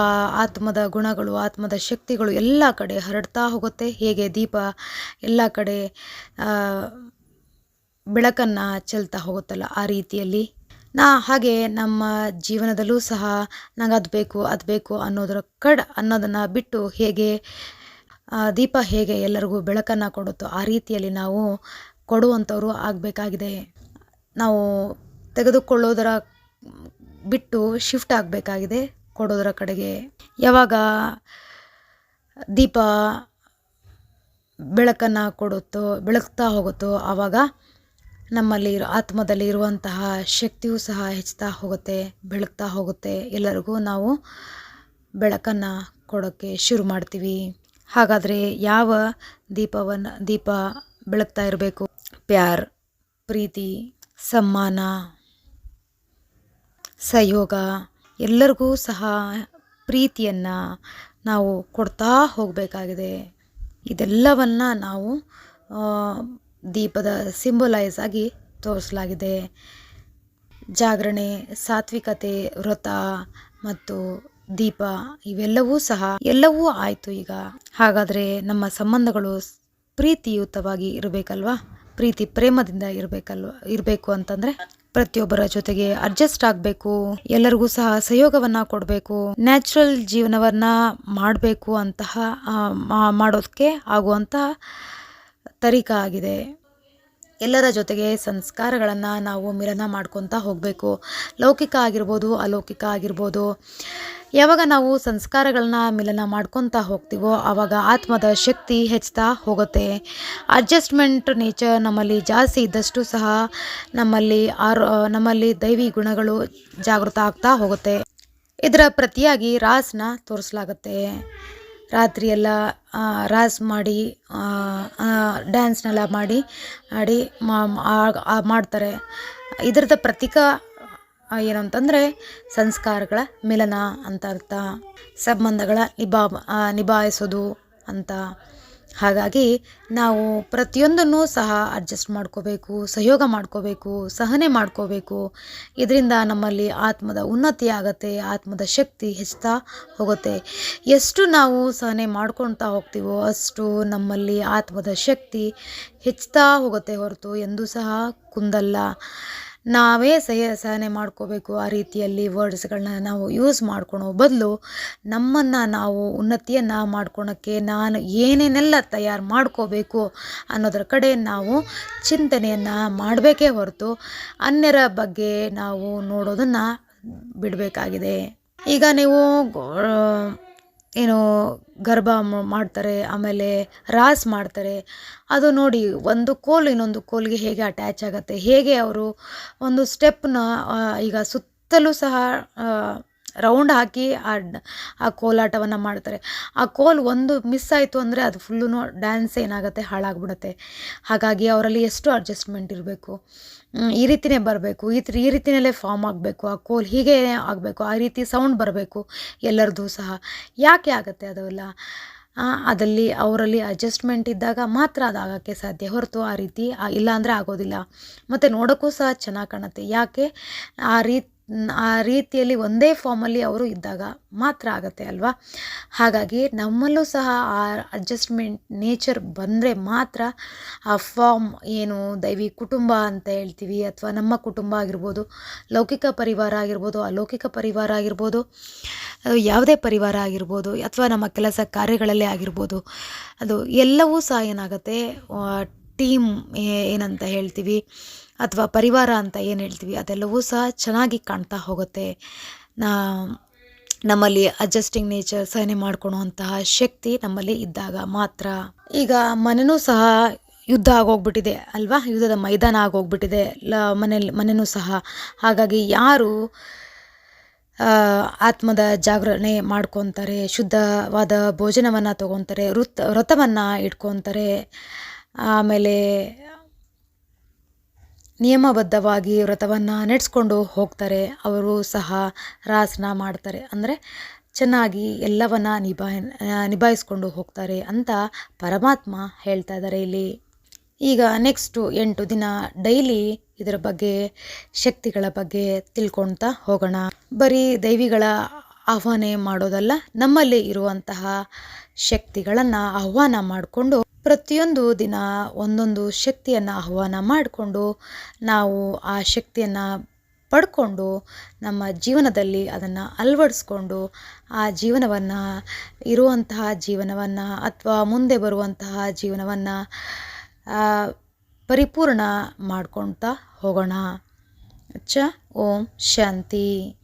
ಆತ್ಮದ ಗುಣಗಳು, ಆತ್ಮದ ಶಕ್ತಿಗಳು ಎಲ್ಲ ಕಡೆ ಹರಡ್ತಾ ಹೋಗುತ್ತೆ. ಹೇಗೆ ದೀಪ ಎಲ್ಲ ಕಡೆ ಬೆಳಕನ್ನು ಚೆಲ್ತಾ ಹೋಗುತ್ತಲ್ಲ ಆ ರೀತಿಯಲ್ಲಿ. ನಾ ಹಾಗೆ ನಮ್ಮ ಜೀವನದಲ್ಲೂ ಸಹ ನಂಗೆ ಅದು ಬೇಕು ಅದು ಬೇಕು ಅನ್ನೋದರ ಕಡ್, ಅನ್ನೋದನ್ನು ಬಿಟ್ಟು ಹೇಗೆ ದೀಪ ಹೇಗೆ ಎಲ್ಲರಿಗೂ ಬೆಳಕನ್ನು ಕೊಡುತ್ತೋ ಆ ರೀತಿಯಲ್ಲಿ ನಾವು ಕೊಡುವಂಥವ್ರು ಆಗಬೇಕಾಗಿದೆ. ನಾವು ತೆಗೆದುಕೊಳ್ಳೋದರ ಬಿಟ್ಟು ಶಿಫ್ಟ್ ಆಗಬೇಕಾಗಿದೆ. ಕೊಡೋದರ ಕಡೆಗೆ. ಯಾವಾಗ ದೀಪ ಬೆಳಕನ್ನು ಕೊಡುತ್ತೋ, ಬೆಳಗ್ತಾ ಹೋಗುತ್ತೋ, ಆವಾಗ ನಮ್ಮಲ್ಲಿ ಇರೋ, ಆತ್ಮದಲ್ಲಿ ಇರುವಂತಹ ಶಕ್ತಿಯೂ ಸಹ ಹೆಚ್ಚುತ್ತಾ ಹೋಗುತ್ತೆ, ಬೆಳಗ್ತಾ ಹೋಗುತ್ತೆ. ಎಲ್ಲರಿಗೂ ನಾವು ಬೆಳಕನ್ನು ಕೊಡೋಕ್ಕೆ ಶುರು ಮಾಡ್ತೀವಿ. ಹಾಗಾದರೆ ಯಾವ ದೀಪವನ್ನು, ದೀಪ ಬೆಳಗ್ತಾ ಇರಬೇಕು? ಪ್ಯಾರ್, ಪ್ರೀತಿ, ಸಮ್ಮಾನ, ಸಹಯೋಗ. ಎಲ್ಲರಿಗೂ ಸಹ ಪ್ರೀತಿಯನ್ನು ನಾವು ಕೊಡ್ತಾ ಹೋಗಬೇಕಾಗಿದೆ. ಇದೆಲ್ಲವನ್ನು ನಾವು ದೀಪದ ಸಿಂಬಲೈಸ್ ಆಗಿ ತೋರಿಸಲಾಗಿದೆ. ಜಾಗರಣೆ, ಸಾತ್ವಿಕತೆ, ವ್ರತ ಮತ್ತು ದೀಪ ಇವೆಲ್ಲವೂ ಸಹ ಎಲ್ಲವೂ ಆಯಿತು ಈಗ. ಹಾಗಾದರೆ ನಮ್ಮ ಸಂಬಂಧಗಳು ಪ್ರೀತಿಯುತವಾಗಿ ಇರಬೇಕಲ್ವಾ? ಪ್ರೀತಿ ಪ್ರೇಮದಿಂದ ಇರಬೇಕಲ್ವ? ಇರಬೇಕು ಅಂತಂದ್ರೆ? ಪ್ರತಿಯೊಬ್ಬರ ಜೊತೆಗೆ ಅಡ್ಜಸ್ಟ್ ಆಗಬೇಕು, ಎಲ್ಲರಿಗೂ ಸಹ ಸಹಯೋಗವನ್ನ ಕೊಡಬೇಕು ನ್ಯಾಚುರಲ್ ಜೀವನವನ್ನ ಮಾಡಬೇಕು ಅಂತಹ ಮಾಡೋದಕ್ಕೆ ಆಗುವಂತಹ ತರೀಕ ಆಗಿದೆ. ಎಲ್ಲರ ಜೊತೆಗೆ ಸಂಸ್ಕಾರಗಳನ್ನು ನಾವು ಮಿಲನ ಮಾಡ್ಕೊತಾ ಹೋಗಬೇಕು. ಲೌಕಿಕ ಆಗಿರ್ಬೋದು, ಅಲೌಕಿಕ ಆಗಿರ್ಬೋದು. ಯಾವಾಗ ನಾವು ಸಂಸ್ಕಾರಗಳನ್ನ ಮಿಲನ ಮಾಡ್ಕೊತಾ ಹೋಗ್ತೀವೋ ಆವಾಗ ಆತ್ಮದ ಶಕ್ತಿ ಹೆಚ್ಚುತ್ತಾ ಹೋಗುತ್ತೆ. ಅಡ್ಜಸ್ಟ್ಮೆಂಟ್ ನೇಚರ್ ನಮ್ಮಲ್ಲಿ ಜಾಸ್ತಿ ಇದ್ದಷ್ಟು ಸಹ ನಮ್ಮಲ್ಲಿ ಆರೋ, ನಮ್ಮಲ್ಲಿ ದೈವಿ ಗುಣಗಳು ಜಾಗೃತ ಆಗ್ತಾ ಹೋಗುತ್ತೆ. ಇದರ ಪ್ರತಿಯಾಗಿ ರಾಸನ್ನ ತೋರಿಸಲಾಗುತ್ತೆ. ರಾತ್ರಿ ಎಲ್ಲ ರಾಸ್ ಮಾಡಿ ಡ್ಯಾನ್ಸ್ನೆಲ್ಲ ಮಾಡಿ, ಆಡಿ ಮಾಡ್ತಾರೆ. ಇದರದ ಪ್ರತೀಕ ಏನು ಅಂತಂದರೆ ಸಂಸ್ಕಾರಗಳ ಮಿಲನ ಅಂತ ಅರ್ಥ. ಸಂಬಂಧಗಳ ನಿಭಾ ನಿಭಾಯಿಸೋದು ಅಂತ. ಹಾಗಾಗಿ ನಾವು ಪ್ರತಿಯೊಂದನ್ನು ಸಹ ಅಡ್ಜಸ್ಟ್ ಮಾಡ್ಕೋಬೇಕು, ಸಹಯೋಗ ಮಾಡ್ಕೋಬೇಕು, ಸಹನೆ ಮಾಡ್ಕೋಬೇಕು. ಇದರಿಂದ ನಮ್ಮಲ್ಲಿ ಆತ್ಮದ ಉನ್ನತಿ ಆಗತ್ತೆ, ಆತ್ಮದ ಶಕ್ತಿ ಹೆಚ್ಚುತ್ತಾ ಹೋಗುತ್ತೆ. ಎಷ್ಟು ನಾವು ಸಹನೆ ಮಾಡ್ಕೊಳ್ತಾ ಹೋಗ್ತೀವೋ ಅಷ್ಟು ನಮ್ಮಲ್ಲಿ ಆತ್ಮದ ಶಕ್ತಿ ಹೆಚ್ಚುತ್ತಾ ಹೋಗುತ್ತೆ ಹೊರತು ಎಂದೂ ಸಹ ಕುಂದಲ್ಲ. ನಾವೇ ಸಹ ಸಹನೆ ಮಾಡ್ಕೋಬೇಕು ಆ ರೀತಿಯಲ್ಲಿ ವರ್ಡ್ಸ್ಗಳನ್ನ ನಾವು ಯೂಸ್ ಮಾಡ್ಕೊಳೋ ಬದಲು ನಮ್ಮನ್ನು ನಾವು ಉನ್ನತಿಯನ್ನು ಮಾಡ್ಕೊಳಕ್ಕೆ ನಾನು ಏನೇನೆಲ್ಲ ತಯಾರು ಮಾಡ್ಕೋಬೇಕು ಅನ್ನೋದ್ರ ಕಡೆ ನಾವು ಚಿಂತನೆಯನ್ನು ಮಾಡಬೇಕೇ ಹೊರತು ಅನ್ಯರ ಬಗ್ಗೆ ನಾವು ನೋಡೋದನ್ನು ಬಿಡಬೇಕಾಗಿದೆ. ಈಗ ನೀವು ಏನು ಗರ್ಭ ಮಾಡ್ತಾರೆ, ಆಮೇಲೆ ರಾಸ್ ಮಾಡ್ತಾರೆ. ಅದು ನೋಡಿ ಒಂದು ಕೋಲ್ ಇನ್ನೊಂದು ಕೋಲ್ಗೆ ಹೇಗೆ ಅಟ್ಯಾಚ್ ಆಗುತ್ತೆ, ಹೇಗೆ ಅವರು ಒಂದು ಸ್ಟೆಪ್ನ ಈಗ ಸುತ್ತಲೂ ಸಹ ರೌಂಡ್ ಹಾಕಿ ಆ ಆ ಕೋಲಾಟವನ್ನು ಮಾಡ್ತಾರೆ. ಆ ಕೋಲ್ ಒಂದು ಮಿಸ್ ಆಯಿತು ಅಂದರೆ ಅದು ಫುಲ್ಲು ಡ್ಯಾನ್ಸ್ ಏನಾಗುತ್ತೆ, ಹಾಳಾಗ್ಬಿಡುತ್ತೆ. ಹಾಗಾಗಿ ಅವರಲ್ಲಿ ಎಷ್ಟು ಅಡ್ಜಸ್ಟ್ಮೆಂಟ್ ಇರಬೇಕು? ಈ ರೀತಿನೇ ಬರಬೇಕು. ಈ ಈ ರೀತಿನಲ್ಲೇ ಫಾರ್ಮ್ ಆಗಬೇಕು. ಆ ಕೋಲ್ ಹೀಗೆ ಆಗಬೇಕು. ಆ ರೀತಿ ಸೌಂಡ್ ಬರಬೇಕು ಎಲ್ಲರದ್ದು ಸಹ. ಯಾಕೆ ಆಗುತ್ತೆ ಅದೆಲ್ಲ? ಅದಲ್ಲಿ, ಅವರಲ್ಲಿ ಅಡ್ಜಸ್ಟ್ಮೆಂಟ್ ಇದ್ದಾಗ ಮಾತ್ರ ಅದಾಗೋಕ್ಕೆ ಸಾಧ್ಯ. ಹೊರತು ಆ ರೀತಿ ಇಲ್ಲ ಅಂದರೆ ಆಗೋದಿಲ್ಲ. ಮತ್ತು ನೋಡೋಕ್ಕೂ ಸಹ ಚೆನ್ನಾಗಿ ಕಾಣುತ್ತೆ. ಯಾಕೆ? ಆ ರೀತಿ ಆ ರೀತಿಯಲ್ಲಿ ಒಂದೇ ಫಾರ್ಮಲ್ಲಿ ಅವರು ಇದ್ದಾಗ ಮಾತ್ರ ಆಗುತ್ತೆ ಅಲ್ವಾ? ಹಾಗಾಗಿ ನಮ್ಮಲ್ಲೂ ಸಹ ಆ ಅಡ್ಜಸ್ಟ್ಮೆಂಟ್ ನೇಚರ್ ಬಂದರೆ ಮಾತ್ರ ಆ ಫಾರ್ಮ್ ಏನು ದೈವಿ ಕುಟುಂಬ ಅಂತ ಹೇಳ್ತೀವಿ ಅಥವಾ ನಮ್ಮ ಕುಟುಂಬ ಆಗಿರ್ಬೋದು, ಲೌಕಿಕ ಪರಿವಾರ ಆಗಿರ್ಬೋದು, ಅಲೌಕಿಕ ಪರಿವಾರ ಆಗಿರ್ಬೋದು ಯಾವುದೇ ಪರಿವಾರ ಆಗಿರ್ಬೋದು ಅಥವಾ ನಮ್ಮ ಕೆಲಸ ಕಾರ್ಯಗಳಲ್ಲೇ ಆಗಿರ್ಬೋದು, ಅದು ಎಲ್ಲವೂ ಸಹ ಏನಾಗುತ್ತೆ ಟೀಮ್ ಏನಂತ ಹೇಳ್ತೀವಿ ಅಥವಾ ಪರಿವಾರ ಅಂತ ಏನು ಹೇಳ್ತೀವಿ, ಅದೆಲ್ಲವೂ ಸಹ ಚೆನ್ನಾಗಿ ಕಾಣ್ತಾ ಹೋಗುತ್ತೆ. ನಾ, ನಮ್ಮಲ್ಲಿ ಅಡ್ಜಸ್ಟಿಂಗ್ ನೇಚರ್ ಸಹನೆ ಮಾಡ್ಕೊಳುವಂತಹ ಶಕ್ತಿ ನಮ್ಮಲ್ಲಿ ಇದ್ದಾಗ ಮಾತ್ರ. ಈಗ ಮನೆಯೂ ಸಹ ಯುದ್ಧ ಆಗೋಗ್ಬಿಟ್ಟಿದೆ ಅಲ್ವಾ? ಯುದ್ಧದ ಮೈದಾನ ಆಗೋಗ್ಬಿಟ್ಟಿದೆ. ಲ, ಮನೇಲಿ ಮನೆಯೂ ಸಹ. ಹಾಗಾಗಿ ಯಾರು ಆತ್ಮದ ಜಾಗರಣೆ ಮಾಡ್ಕೊತಾರೆ, ಶುದ್ಧವಾದ ಭೋಜನವನ್ನು ತಗೊತಾರೆ, ವೃತ್, ವ್ರತವನ್ನು ಇಟ್ಕೊತಾರೆ, ಆಮೇಲೆ ನಿಯಮಬದ್ಧವಾಗಿ ವ್ರತವನ್ನು ನಡೆಸ್ಕೊಂಡು ಹೋಗ್ತಾರೆ. ಅವರು ಸಹ ರಾಸನ ಮಾಡ್ತಾರೆ. ಅಂದರೆ ಚೆನ್ನಾಗಿ ಎಲ್ಲವನ್ನು ನಿಭಾಯ ನಿಭಾಯಿಸ್ಕೊಂಡು ಹೋಗ್ತಾರೆ ಅಂತ ಪರಮಾತ್ಮ ಹೇಳ್ತಾ ಇದ್ದಾರೆ ಇಲ್ಲಿ. ಈಗ ನೆಕ್ಸ್ಟು ಎಂಟು ದಿನ ಡೈಲಿ ಇದರ ಬಗ್ಗೆ, ಶಕ್ತಿಗಳ ಬಗ್ಗೆ ತಿಳ್ಕೊಳ್ತಾ ಹೋಗೋಣ. ಬರೀ ದೈವಿಗಳ ಆಹ್ವಾನ ಮಾಡೋದಲ್ಲ, ನಮ್ಮಲ್ಲಿ ಇರುವಂತಹ ಶಕ್ತಿಗಳನ್ನು ಆಹ್ವಾನ ಮಾಡಿಕೊಂಡು ಪ್ರತಿಯೊಂದು ದಿನ ಒಂದೊಂದು ಶಕ್ತಿಯನ್ನು ಆಹ್ವಾನ ಮಾಡಿಕೊಂಡು ನಾವು ಆ ಶಕ್ತಿಯನ್ನು ಪಡ್ಕೊಂಡು ನಮ್ಮ ಜೀವನದಲ್ಲಿ ಅದನ್ನು ಅಳವಡಿಸ್ಕೊಂಡು ಆ ಜೀವನವನ್ನು ಇರುವಂತಹ ಜೀವನವನ್ನು ಅಥವಾ ಮುಂದೆ ಬರುವಂತಹ ಜೀವನವನ್ನು ಪರಿಪೂರ್ಣ ಮಾಡ್ಕೊತಾ ಹೋಗೋಣ. ಅಚ್ಚ, ಓಂ, ಶಾಂತಿ.